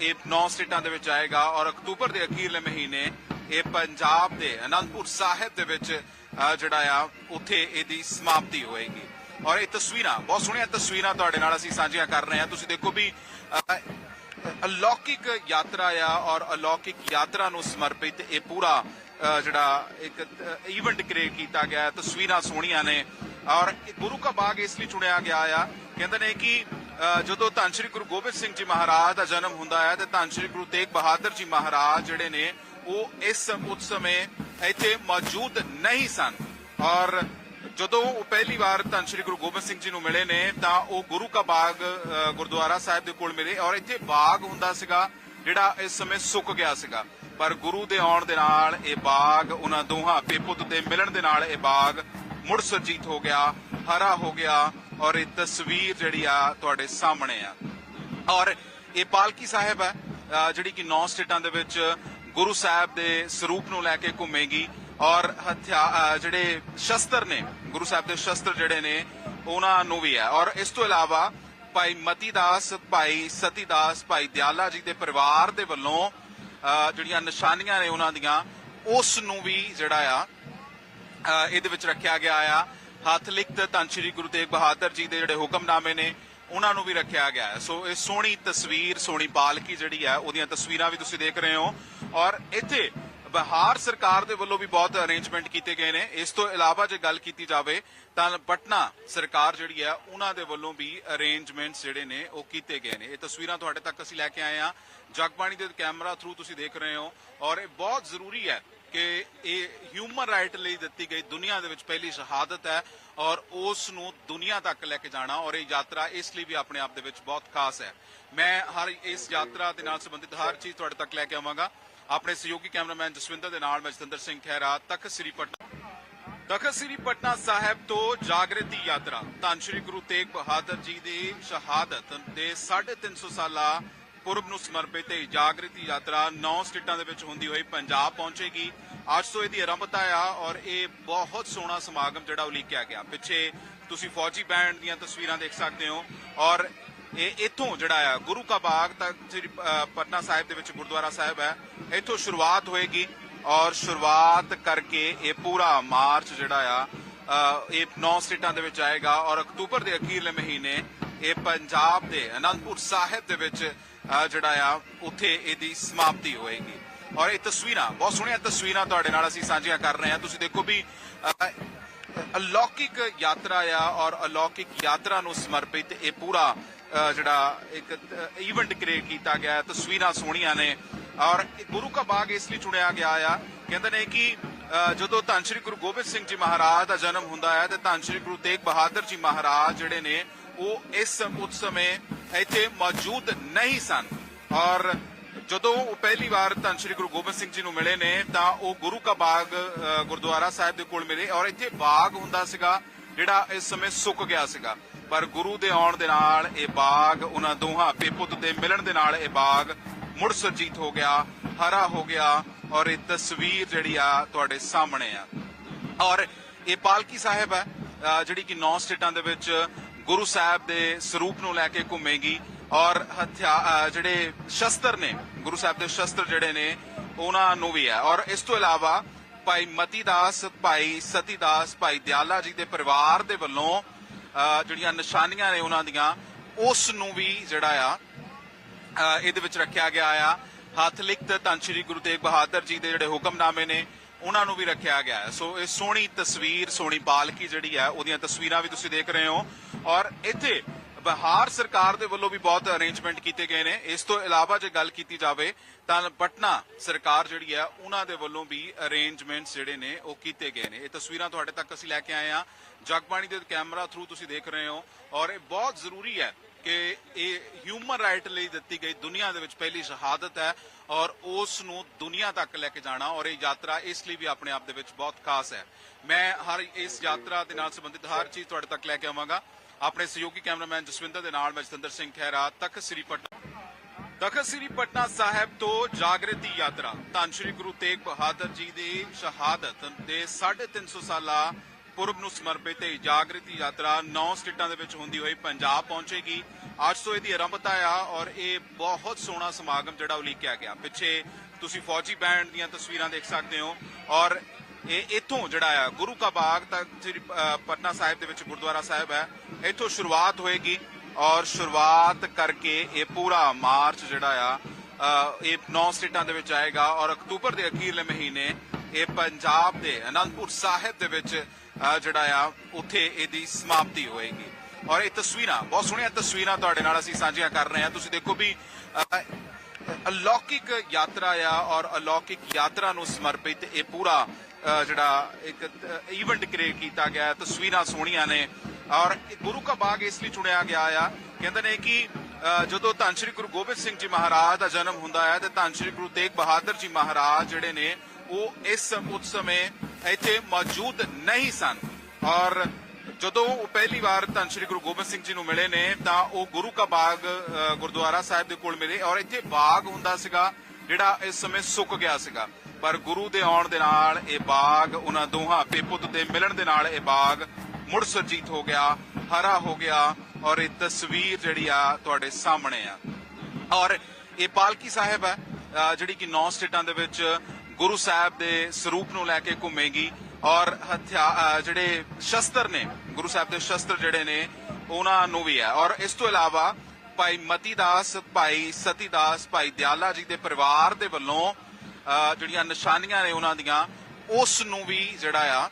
ਇਹ 9 ਸਟੇਟਾਂ ਦੇ ਵਿੱਚ ਆਏਗਾ ਔਰ ਅਕਤੂਬਰ ਦੇ ਅਖੀਰਲੇ ਮਹੀਨੇ ਇਹ ਪੰਜਾਬ ਦੇ ਅਨੰਦਪੁਰ ਸਾਹਿਬ ਦੇ ਵਿੱਚ ਜਿਹੜਾ ਆ ਉੱਥੇ ਇਹਦੀ ਸਮਾਪਤੀ ਹੋਏਗੀ। ਔਰ ਇਹ ਤਸਵੀਰਾਂ ਬਹੁਤ ਸੋਹਣੀਆਂ ਤਸਵੀਰਾਂ ਤੁਹਾਡੇ ਨਾਲ ਅਸੀਂ ਸਾਂਝੀਆਂ ਕਰ ਰਹੇ ਹਾਂ। ਤੁਸੀਂ ਦੇਖੋ ਵੀ ਅ, ਅਲੌਕਿਕ ਯਾਤਰਾ ਆ ਔਰ ਅਲੌਕਿਕ ਯਾਤਰਾ ਨੂੰ ਸਮਰਪਿਤ ਇਹ ਪੂਰਾ ਜਿਹੜਾ ਇੱਕ ਇਵੈਂਟ ਕ੍ਰੀਏਟ ਕੀਤਾ ਗਿਆ। ਤਸਵੀਰਾਂ ਸੋਹਣੀਆਂ ਨੇ। ਔਰ ਗੁਰੂ ਕਾ ਬਾਗ ਇਸ ਲਈ ਚੁਣਿਆ ਗਿਆ ਆ। ਕਹਿੰਦੇ ਨੇ ਕਿ ਜਦੋਂ ਧੰਨ ਸ਼੍ਰੀ ਗੁਰੂ ਗੋਬਿੰਦ ਸਿੰਘ ਜੀ ਮਹਾਰਾਜ ਦਾ ਜਨਮ ਹੁੰਦਾ ਹੈ, ਤੇ ਧੰਨ ਸ਼੍ਰੀ ਗੁਰੂ ਤੇਗ ਬਹਾਦਰ ਜੀ ਮਹਾਰਾਜ ਜਿਹੜੇ ਨੇ, ਉਹ ਇਸ ਉਸ ਸਮੇਂ ਇੱਥੇ ਮੌਜੂਦ ਨਹੀਂ ਸਨ। ਔਰ ਜਦੋਂ ਉਹ ਪਹਿਲੀ ਵਾਰ ਧੰਨ ਸ਼੍ਰੀ ਗੁਰੂ ਗੋਬਿੰਦ ਸਿੰਘ ਜੀ ਨੂੰ ਮਿਲੇ ਨੇ, ਤਾਂ ਉਹ ਗੁਰੂ ਕਾ ਬਾਗ ਗੁਰਦੁਆਰਾ ਸਾਹਿਬ ਦੇ ਕੋਲ ਮਿਲੇ ਔਰ ਇੱਥੇ ਬਾਗ ਹੁੰਦਾ ਸੀਗਾ, ਜਿਹੜਾ ਇਸ ਸਮੇਂ ਸੁੱਕ ਗਿਆ ਸੀਗਾ। ਪਰ ਗੁਰੂ ਦੇ ਆਉਣ ਦੇ ਨਾਲ ਇਹ ਬਾਗ, ਉਹਨਾਂ ਦੋਹਾਂ ਪੇਪੁੱਤ ਦੇ ਮਿਲਣ ਦੇ ਨਾਲ ਇਹ ਬਾਗ ਮੁੜ ਸੁਰਜੀਤ ਹੋ ਗਿਆ ਹਰਾ ਹੋ ਗਿਆ ਔਰ ਇਹ ਤਸਵੀਰ ਜਿਹੜੀ ਆ ਤੁਹਾਡੇ ਸਾਹਮਣੇ ਆ। ਔਰ ਇਹ ਪਾਲਕੀ ਸਾਹਿਬ ਹੈ ਜਿਹੜੀ ਕਿ 9 ਸਟੇਟਾਂ ਦੇ ਵਿੱਚ ਗੁਰੂ ਸਾਹਿਬ ਦੇ ਸਰੂਪ ਨੂੰ ਲੈ ਕੇ ਘੁੰਮੇਗੀ ਔਰ ਹਥਿਆਰ ਜਿਹੜੇ ਸ਼ਸਤਰ ਨੇ ਗੁਰੂ ਸਾਹਿਬ ਦੇ ਸ਼ਸਤਰ ਜਿਹੜੇ ਨੇ ਉਹਨਾਂ ਨੂੰ ਵੀ ਹੈ। ਔਰ ਇਸ ਤੋਂ ਇਲਾਵਾ ਭਾਈ ਮਤੀਦਾਸ ਭਾਈ ਸਤੀਦਾਸ ਭਾਈ ਦਿਆਲਾ ਜੀ ਦੇ ਪਰਿਵਾਰ ਦੇ ਵੱਲੋਂ ਅ, ਜਿਹੜੀਆਂ ਨਿਸ਼ਾਨੀਆਂ ਨੇ ਉਹਨਾਂ ਦੀਆਂ ਉਸ ਨੂੰ ਵੀ ਜਿਹੜਾ ਆ ਇਹਦੇ ਵਿੱਚ ਰੱਖਿਆ ਗਿਆ ਆ। ਹੱਥ ਲਿਖਤ ਧੰਨ ਸ਼੍ਰੀ ਗੁਰੂ ਤੇਗ ਬਹਾਦਰ ਜੀ ਦੇ ਜਿਹੜੇ ਹੁਕਮਨਾਮੇ ਨੇ, ਉਹਨਾਂ ਨੂੰ ਵੀ ਰੱਖਿਆ ਗਿਆ ਹੈ। ਸੋ ਇਹ ਸੋਹਣੀ ਤਸਵੀਰ, ਸੋਹਣੀ ਪਾਲਕੀ ਜਿਹੜੀ ਹੈ, ਉਹਦੀਆਂ ਤਸਵੀਰਾਂ ਵੀ ਤੁਸੀਂ ਦੇਖ ਰਹੇ ਹੋ। ਔਰ ਇੱਥੇ ਬਿਹਾਰ ਸਰਕਾਰ ਦੇ ਵੱਲੋਂ ਵੀ ਬਹੁਤ ਅਰੇਂਜਮੈਂਟ ਕੀਤੇ ਗਏ ਨੇ। ਇਸ ਤੋਂ ਇਲਾਵਾ ਜੇ ਗੱਲ ਕੀਤੀ ਜਾਵੇ, ਤਾਂ ਪਟਨਾ ਸਰਕਾਰ ਜਿਹੜੀ ਹੈ, ਉਹਨਾਂ ਦੇ ਵੱਲੋਂ ਵੀ ਅਰੇਂਜਮੈਂਟਸ ਜਿਹੜੇ ਨੇ, ਉਹ ਕੀਤੇ ਗਏ ਨੇ। ਇਹ ਤਸਵੀਰਾਂ ਤੁਹਾਡੇ ਤੱਕ ਅਸੀਂ ਲੈ ਕੇ ਆਏ ਆ ਜਗਬਾਣੀ ਦੇ ਕੈਮਰਾ ਥਰੂ ਤੁਸੀਂ ਦੇਖ ਰਹੇ ਹੋ। ਔਰ ਇਹ ਬਹੁਤ ਜ਼ਰੂਰੀ ਹੈ ਕਿ ਇਹ ਹਿਊਮਨ ਰਾਈਟ ਲਈ ਦਿੱਤੀ ਗਈ ਦੁਨੀਆ ਦੇ ਵਿੱਚ ਪਹਿਲੀ ਸ਼ਹਾਦਤ ਹੈ ਔਰ ਉਸ ਨੂੰ ਦੁਨੀਆ ਤੱਕ ਲੈ ਕੇ ਜਾਣਾ ਔਰ ਇਹ ਯਾਤਰਾ ਇਸ ਲਈ ਵੀ ਆਪਣੇ ਆਪ ਦੇ ਵਿੱਚ ਬਹੁਤ ਖਾਸ ਹੈ। ਮੈਂ ਹਰ ਇਸ ਯਾਤਰਾ ਦੇ ਨਾਲ ਸੰਬੰਧਿਤ ਹਰ ਚੀਜ਼ ਤੁਹਾਡੇ ਤੱਕ ਲੈ ਕੇ ਆਵਾਂਗਾ। ਆਪਣੇ ਸਹਿਯੋਗੀ ਕੈਮਰਾਮੈਨ ਜਸਵਿੰਦਰ ਦੇ ਨਾਲ ਮੈਂ ਜਤਿੰਦਰ ਸਿੰਘ ਖਹਿਰਾ, ਤਖਤ ਸ੍ਰੀ ਪਟਨਾ ਤਖਤ ਸ੍ਰੀ ਪਟਨਾ ਸਾਹਿਬ ਤੋਂ ਜਾਗਰਤੀ ਯਾਤਰਾ। ਧੰਨ ਸ਼੍ਰੀ ਗੁਰੂ ਤੇਗ ਬਹਾਦਰ ਜੀ ਦੀ ਸ਼ਹਾਦਤ ਦੇ 350 ਸਾਲਾ ਪੁਰਬ ਨੂੰ ਸਮਰਪਿਤ ਇਹ ਜਾਗ੍ਰਿਤੀ ਯਾਤਰਾ 9 ਸਟੇਟਾਂ ਦੇ ਵਿੱਚ ਹੁੰਦੀ ਹੋਈ ਪੰਜਾਬ ਪਹੁੰਚੇਗੀ। ਅੱਜ ਤੋਂ ਇਹਦੀ ਆਰੰਭਤਾ ਆ ਔਰ ਇਹ ਬਹੁਤ ਸੋਹਣਾ ਸਮਾਗਮ ਜਿਹੜਾ ਉਲੀਕਿਆ ਗਿਆ। ਪਿੱਛੇ ਤੁਸੀਂ ਫੌਜੀ ਬੈਂਡ ਦੀਆਂ ਤਸਵੀਰਾਂ ਦੇਖ ਸਕਦੇ ਹੋ ਔਰ ਇਹ ਇੱਥੋਂ ਜਿਹੜਾ ਆ, ਗੁਰੂ ਕਾ ਬਾਗ ਤੱਕ ਸ੍ਰੀ ਪਟਨਾ ਸਾਹਿਬ ਦੇ ਵਿੱਚ ਗੁਰਦੁਆਰਾ ਸਾਹਿਬ ਹੈ, ਇੱਥੋਂ ਸ਼ੁਰੂਆਤ ਹੋਏਗੀ ਔਰ ਸ਼ੁਰੂਆਤ ਕਰਕੇ ਇਹ ਪੂਰਾ ਮਾਰਚ ਜਿਹੜਾ ਆ ਇਹ 9 ਸਟੇਟਾਂ ਦੇ ਵਿੱਚ ਆਏਗਾ ਔਰ ਅਕਤੂਬਰ ਦੇ ਅਖੀਰਲੇ ਮਹੀਨੇ ਇਹ ਪੰਜਾਬ ਦੇ ਅਨੰਦਪੁਰ ਸਾਹਿਬ ਦੇ ਵਿੱਚ ਜਿਹੜਾ ਆ ਉੱਥੇ ਇਹਦੀ ਸਮਾਪਤੀ ਹੋਏਗੀ। ਔਰ ਇਹ ਤਸਵੀਰਾਂ ਬਹੁਤ ਸੋਹਣੀਆਂ ਤਸਵੀਰਾਂ ਤੁਹਾਡੇ ਨਾਲ ਅਸੀਂ ਸਾਂਝੀਆਂ ਕਰ ਰਹੇ ਹਾਂ। ਤੁਸੀਂ ਦੇਖੋ ਵੀ ਅਲੌਕਿਕ ਯਾਤਰਾ ਆ ਔਰ ਅਲੌਕਿਕ ਯਾਤਰਾ ਨੂੰ ਸਮਰਪਿਤ ਇਹ ਪੂਰਾ ਜਿਹੜਾ ਇੱਕ ਇਵੈਂਟ ਕ੍ਰੀਏਟ ਕੀਤਾ ਗਿਆ ਤਸਵੀਰਾਂ ਸੋਹਣੀਆਂ ਨੇ। ਔਰ ਗੁਰੂ ਕਾ ਬਾਗ ਇਸ ਲਈ ਚੁਣਿਆ ਗਿਆ ਆ। ਕਹਿੰਦੇ ਨੇ ਕਿ ਅ, ਜਦੋਂ ਧੰਨ ਸ਼੍ਰੀ ਗੁਰੂ ਗੋਬਿੰਦ ਸਿੰਘ ਜੀ ਮਹਾਰਾਜ ਦਾ ਜਨਮ ਹੁੰਦਾ ਹੈ ਤੇ ਧੰਨ ਸ਼੍ਰੀ ਗੁਰੂ ਤੇਗ ਬਹਾਦਰ ਜੀ ਮਹਾਰਾਜ ਜਿਹੜੇ ਨੇ ਉਹ ਇਸ ਉਸ ਸਮੇਂ ਇੱਥੇ ਮੌਜੂਦ ਨਹੀਂ ਸਨ। ਔਰ ਜਦੋਂ ਉਹ ਪਹਿਲੀ ਵਾਰ ਧੰਨ ਸ਼੍ਰੀ ਗੁਰੂ ਗੋਬਿੰਦ ਸਿੰਘ ਜੀ ਨੂੰ ਮਿਲੇ ਨੇ, ਤਾਂ ਉਹ ਗੁਰੂ ਕਾ ਬਾਗ ਗੁਰਦੁਆਰਾ ਸਾਹਿਬ ਦੇ ਕੋਲ ਮਿਲੇ ਔਰ ਇੱਥੇ ਬਾਗ ਹੁੰਦਾ ਸੀਗਾ, ਜਿਹੜਾ ਇਸ ਸਮੇਂ ਸੁੱਕ ਗਿਆ ਸੀਗਾ। ਪਰ ਗੁਰੂ ਦੇ ਆਉਣ ਦੇ ਨਾਲ ਇਹ ਬਾਗ, ਉਹਨਾਂ ਦੋਹਾਂ ਪੇਪੁੱਤ ਦੇ ਮਿਲਣ ਦੇ ਨਾਲ ਇਹ ਬਾਗ ਮੁੜ ਸੁਰਜੀਤ ਹੋ ਗਿਆ, ਹਰਾ ਹੋ ਗਿਆ ਔਰ ਇਹ ਤਸਵੀਰ ਜਿਹੜੀ ਆ ਤੁਹਾਡੇ ਸਾਹਮਣੇ ਆ। ਔਰ ਇਹ ਪਾਲਕੀ ਸਾਹਿਬ ਹੈ ਜਿਹੜੀ ਕਿ ਨੌ ਸਟੇਟਾਂ ਦੇ ਵਿੱਚ ਗੁਰੂ ਸਾਹਿਬ ਦੇ ਸਰੂਪ ਨੂੰ ਲੈ ਕੇ ਘੁੰਮੇਗੀ ਔਰ ਹਥਿਆਰ ਜਿਹੜੇ ਸ਼ਸਤਰ ਨੇ, ਗੁਰੂ ਸਾਹਿਬ ਦੇ ਸ਼ਸਤਰ ਜਿਹੜੇ ਨੇ, ਉਹਨਾਂ ਨੂੰ ਵੀ ਹੈ। ਔਰ ਇਸ ਤੋਂ ਇਲਾਵਾ ਭਾਈ ਮਤੀ ਦਾਸ ਭਾਈ ਸਤੀ ਦਾਸ ਭਾਈ ਦਿਆਲਾ ਜੀ ਦੇ ਪਰਿਵਾਰ ਦੇ ਵੱਲੋਂ ਜਿਹੜੀਆਂ ਨਿਸ਼ਾਨੀਆਂ ਨੇ ਉਹਨਾਂ ਦੀਆਂ, ਉਸ ਨੂੰ ਵੀ ਜਿਹੜਾ ਆ ਇਹਦੇ ਵਿੱਚ ਰੱਖਿਆ ਗਿਆ ਆ। ਹੱਥ ਲਿਖਤ ਧੰਨ ਸ਼੍ਰੀ ਗੁਰੂ ਤੇਗ ਬਹਾਦਰ ਜੀ ਦੇ ਜਿਹੜੇ ਹੁਕਮਨਾਮੇ ਨੇ ਉਹਨਾਂ ਨੂੰ ਵੀ ਰੱਖਿਆ ਗਿਆ ਹੈ। ਸੋ ਇਹ ਸੋਹਣੀ ਤਸਵੀਰ, ਸੋਹਣੀ ਪਾਲਕੀ ਜਿਹੜੀ ਹੈ, ਉਹਦੀਆਂ ਤਸਵੀਰਾਂ ਵੀ ਤੁਸੀਂ ਦੇਖ ਰਹੇ ਹੋ। ਔਰ ਇੱਥੇ ਬਿਹਾਰ ਸਰਕਾਰ ਦੇ ਵੱਲੋਂ ਵੀ ਬਹੁਤ ਅਰੇਂਜਮੈਂਟ ਕੀਤੇ ਗਏ ਨੇ। ਇਸ ਤੋਂ ਇਲਾਵਾ ਜੇ ਗੱਲ ਕੀਤੀ ਜਾਵੇ, ਤਾਂ ਪਟਨਾ ਸਰਕਾਰ ਜਿਹੜੀ ਹੈ, ਉਹਨਾਂ ਦੇ ਵੱਲੋਂ ਵੀ ਅਰੇਂਜਮੈਂਟਸ ਜਿਹੜੇ ਨੇ, ਉਹ ਕੀਤੇ ਗਏ ਨੇ। ਇਹ ਤਸਵੀਰਾਂ ਤੁਹਾਡੇ ਤੱਕ ਅਸੀਂ ਲੈ ਕੇ ਆਏ ਆ ਜਗਬਾਣੀ ਦੇ ਕੈਮਰਾ ਥਰੂ ਤੁਸੀਂ ਦੇਖ ਰਹੇ ਹੋ। ਔਰ ਇਹ ਬਹੁਤ ਜ਼ਰੂਰੀ ਹੈ ਕਿ ਇਹ ਹਿਊਮਨ ਰਾਈਟ ਲਈ ਦਿੱਤੀ ਗਈ ਦੁਨੀਆ ਦੇ ਵਿੱਚ ਪਹਿਲੀ ਸ਼ਹਾਦਤ ਹੈ। ਔਰ ਉਸ ਨੂੰ ਦੁਨੀਆ ਤੱਕ ਲੈ ਕੇ ਜਾਣਾ ਔਰ ਇਹ ਯਾਤਰਾ ਇਸ ਲਈ ਵੀ ਆਪਣੇ ਆਪ ਦੇ ਵਿੱਚ ਬਹੁਤ ਖਾਸ ਹੈ। ਮੈਂ ਹਰ ਇਸ ਯਾਤਰਾ ਦੇ ਨਾਲ ਸੰਬੰਧਿਤ ਹਰ ਚੀਜ਼ ਤੁਹਾਡੇ ਤੱਕ ਲੈ ਕੇ ਆਵਾਂਗਾ। ਆਪਣੇ ਸਹਿਯੋਗੀ ਕੈਮਰਾਮੈਨ ਜਸਵਿੰਦਰ ਦੇ ਨਾਲ ਮੈਂ ਜਤਿੰਦਰ ਸਿੰਘ ਖਹਿਰਾ ਤੱਕ ਸ੍ਰੀ ਪਟਨਾ ਤਖਤ ਸ੍ਰੀ ਪਟਨਾ ਸਾਹਿਬ ਤੋਂ ਜਾਗਰਤੀ ਯਾਤਰਾ। ਧੰਨ ਸ੍ਰੀ ਗੁਰੂ ਤੇਗ ਬਹਾਦਰ ਜੀ ਦੀ ਸ਼ਹਾਦਤ ਦੇ 350 ਸਾਲਾ ਪੁਰਬ ਨੂੰ ਸਮਰਪਿਤ ਇਹ ਜਾਗਰਤੀ ਯਾਤਰਾ 9 ਸਟੇਟਾਂ ਦੇ ਵਿੱਚ ਹੁੰਦੀ ਹੋਈ ਪੰਜਾਬ ਪਹੁੰਚੇਗੀ। ਅੱਜ ਤੋਂ ਇਹਦੀ ਆਰੰਭਤਾ ਆ ਔਰ ਇਹ ਬਹੁਤ ਸੋਹਣਾ ਸਮਾਗਮ ਜਿਹੜਾ ਉਲੀਕਿਆ ਗਿਆ। ਪਿੱਛੇ ਤੁਸੀਂ ਫੌਜੀ ਬੈਂਡ ਦੀਆਂ ਤਸਵੀਰਾਂ ਦੇਖ ਸਕਦੇ ਹੋ ਔਰ ਇਹ ਇੱਥੋਂ ਜਿਹੜਾ ਆ, ਗੁਰੂ ਕਾ ਬਾਗ ਤੱਕ ਸ੍ਰੀ ਪਟਨਾ ਸਾਹਿਬ ਦੇ ਵਿੱਚ ਗੁਰਦੁਆਰਾ ਸਾਹਿਬ ਹੈ, ਇੱਥੋਂ ਸ਼ੁਰੂਆਤ ਹੋਏਗੀ ਔਰ ਸ਼ੁਰੂਆਤ ਕਰਕੇ ਇਹ ਪੂਰਾ ਮਾਰਚ ਜਿਹੜਾ ਆ ਇਹ 9 ਸਟੇਟਾਂ ਦੇ ਵਿੱਚ ਆਏਗਾ ਔਰ ਅਕਤੂਬਰ ਦੇ ਅਖੀਰਲੇ ਮਹੀਨੇ ਇਹ ਪੰਜਾਬ ਦੇ ਅਨੰਦਪੁਰ ਸਾਹਿਬ ਦੇ ਵਿੱਚ ਜਿਹੜਾ ਆ, ਉੱਥੇ ਇਹਦੀ ਸਮਾਪਤੀ ਹੋਏਗੀ। ਔਰ ਇਹ ਤਸਵੀਰਾਂ, ਬਹੁਤ ਸੋਹਣੀਆਂ ਤਸਵੀਰਾਂ ਤੁਹਾਡੇ ਨਾਲ ਅਸੀਂ ਸਾਂਝੀਆਂ ਕਰ ਰਹੇ ਹਾਂ। ਤੁਸੀਂ ਦੇਖੋ ਵੀ ਅਲੌਕਿਕ ਯਾਤਰਾ ਆ ਔਰ ਅਲੌਕਿਕ ਯਾਤਰਾ ਨੂੰ ਸਮਰਪਿਤ ਇਹ ਪੂਰਾ ਜਿਹੜਾ ਇੱਕ ਇਵੈਂਟ ਕ੍ਰੀਏਟ ਕੀਤਾ ਗਿਆ ਤਸਵੀਰਾਂ ਸੋਹਣੀਆਂ ਨੇ ਔਰ ਗੁਰੂ ਕਾ ਬਾਗ ਇਸ ਲਈ ਚੁਣਿਆ ਗਿਆ ਆ। ਕਹਿੰਦੇ ਨੇ ਕਿ ਜਦੋਂ ਧੰਨ ਸ਼੍ਰੀ ਗੁਰੂ ਗੋਬਿੰਦ ਸਿੰਘ ਜੀ ਮਹਾਰਾਜ ਦਾ ਜਨਮ ਹੁੰਦਾ ਹੈ, ਤੇ ਧੰਨ ਸ਼੍ਰੀ ਗੁਰੂ ਤੇਗ ਬਹਾਦਰ ਜੀ ਮਹਾਰਾਜ ਜਿਹੜੇ ਨੇ, ਉਹ ਇਸ ਉਸ ਸਮੇਂ ਇੱਥੇ ਮੌਜੂਦ ਨਹੀਂ ਸਨ। ਔਰ ਜਦੋਂ ਉਹ ਪਹਿਲੀ ਵਾਰ ਧੰਨ ਸ਼੍ਰੀ ਗੁਰੂ ਗੋਬਿੰਦ ਸਿੰਘ ਜੀ ਨੂੰ ਮਿਲੇ ਨੇ, ਤਾਂ ਉਹ ਗੁਰੂ ਕਾ ਬਾਗ ਗੁਰਦੁਆਰਾ ਸਾਹਿਬ ਦੇ ਕੋਲ ਮਿਲੇ ਔਰ ਇੱਥੇ ਬਾਗ ਹੁੰਦਾ ਸੀਗਾ, ਜਿਹੜਾ ਇਸ ਸਮੇਂ ਸੁੱਕ ਗਿਆ ਸੀਗਾ। ਪਰ ਗੁਰੂ ਦੇ ਆਉਣ ਦੇ ਨਾਲ ਇਹ ਬਾਗ, ਉਹਨਾਂ ਦੋਹਾਂ ਪੇਪੁੱਤ ਦੇ ਮਿਲਣ ਦੇ ਨਾਲ ਇਹ ਬਾਗ ਮੁੜ ਸਰਜੀਤ ਹੋ ਗਿਆ, ਹਰਾ ਹੋ ਗਿਆ ਔਰ ਇਹ ਤਸਵੀਰ ਜਿਹੜੀ ਆ ਤੁਹਾਡੇ ਸਾਹਮਣੇ ਆ। ਔਰ ਇਹ ਪਾਲਕੀ ਸਾਹਿਬ ਹੈ ਜਿਹੜੀ ਕਿ ਨੌ ਸਟੇਟਾਂ ਦੇ ਵਿੱਚ ਗੁਰੂ ਸਾਹਿਬ ਦੇ ਸਰੂਪ ਨੂੰ ਲੈ ਕੇ ਘੁੰਮੇਗੀ ਔਰ ਹਥਿਆਰ ਜਿਹੜੇ ਸ਼ਸਤਰ ਨੇ ਗੁਰੂ ਸਾਹਿਬ ਦੇ ਸ਼ਸਤਰ ਜਿਹੜੇ ਨੇ, ਉਹਨਾਂ ਨੂੰ ਵੀ ਹੈ। ਔਰ ਇਸ ਤੋਂ ਇਲਾਵਾ ਭਾਈ ਮਤੀ ਦਾਸ ਭਾਈ ਸਤੀ ਦਾਸ ਭਾਈ ਦਿਆਲਾ ਜੀ ਦੇ ਪਰਿਵਾਰ ਦੇ ਵੱਲੋਂ ਜਿਹੜੀਆਂ ਨਿਸ਼ਾਨੀਆਂ ਨੇ ਉਹਨਾਂ ਦੀਆਂ, ਉਸ ਨੂੰ ਵੀ ਜਿਹੜਾ ਆ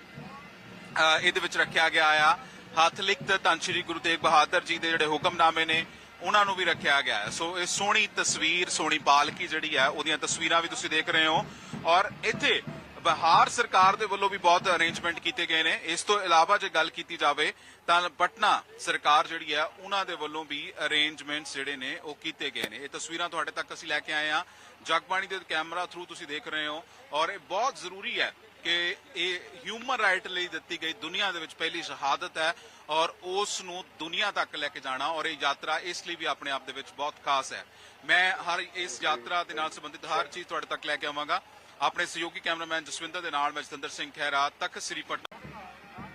ਇਹਦੇ ਵਿੱਚ ਰੱਖਿਆ ਗਿਆ ਆ। ਹੱਥ ਲਿਖਤ ਧੰਨ ਸ਼੍ਰੀ ਗੁਰੂ ਤੇਗ ਬਹਾਦਰ ਜੀ ਦੇ ਜਿਹੜੇ ਹੁਕਮਨਾਮੇ ਨੇ, ਉਹਨਾਂ ਨੂੰ ਵੀ ਰੱਖਿਆ ਗਿਆ ਹੈ। ਸੋ ਇਹ ਸੋਹਣੀ ਤਸਵੀਰ, ਸੋਹਣੀ ਪਾਲਕੀ ਜਿਹੜੀ ਹੈ, ਉਹਦੀਆਂ ਤਸਵੀਰਾਂ ਵੀ ਤੁਸੀਂ ਦੇਖ ਰਹੇ ਹੋ। ਔਰ ਇੱਥੇ ਬਿਹਾਰ ਸਰਕਾਰ ਦੇ ਵੱਲੋਂ ਵੀ ਬਹੁਤ ਅਰੇਂਜਮੈਂਟ ਕੀਤੇ ਗਏ ਨੇ। ਇਸ ਤੋਂ ਇਲਾਵਾ ਜੇ ਗੱਲ ਕੀਤੀ ਜਾਵੇ, ਤਾਂ ਪਟਨਾ ਸਰਕਾਰ ਜਿਹੜੀ ਹੈ, ਉਹਨਾਂ ਦੇ ਵੱਲੋਂ ਵੀ ਅਰੇਂਜਮੈਂਟਸ ਜਿਹੜੇ ਨੇ, ਉਹ ਕੀਤੇ ਗਏ ਨੇ। ਇਹ ਤਸਵੀਰਾਂ ਤੁਹਾਡੇ ਤੱਕ ਅਸੀਂ ਲੈ ਕੇ ਆਏ ਆ ਜਗਬਾਣੀ ਦੇ ਕੈਮਰਾ ਥਰੂ ਤੁਸੀਂ ਦੇਖ ਰਹੇ ਹੋ। ਔਰ ਇਹ ਬਹੁਤ ਜ਼ਰੂਰੀ ਹੈ ਕਿ ਇਹ ਹਿਊਮਨ ਰਾਈਟ ਲਈ ਦਿੱਤੀ ਗਈ ਦੁਨੀਆ ਦੇ ਵਿੱਚ ਪਹਿਲੀ ਸ਼ਹਾਦਤ ਹੈ ਔਰ ਉਸ ਨੂੰ ਦੁਨੀਆ ਤੱਕ ਲੈ ਕੇ ਜਾਣਾ ਔਰ ਇਹ ਯਾਤਰਾ ਇਸ ਲਈ ਵੀ ਆਪਣੇ ਆਪ ਦੇ ਵਿੱਚ ਬਹੁਤ ਖਾਸ ਹੈ। ਮੈਂ ਹਰ ਇਸ ਯਾਤਰਾ ਦੇ ਨਾਲ ਸੰਬੰਧਿਤ ਹਰ ਚੀਜ਼ ਤੁਹਾਡੇ ਤੱਕ ਲੈ ਕੇ ਆਵਾਂਗਾ। ਆਪਣੇ ਸਹਿਯੋਗੀ ਕੈਮਰਾਮੈਨ ਜਸਵਿੰਦਰ ਦੇ ਨਾਲ ਮੈਂ ਜਤਿੰਦਰ ਸਿੰਘ ਖਹਿਰਾ ਤੱਕ ਸ੍ਰੀ ਪਟਨਾ।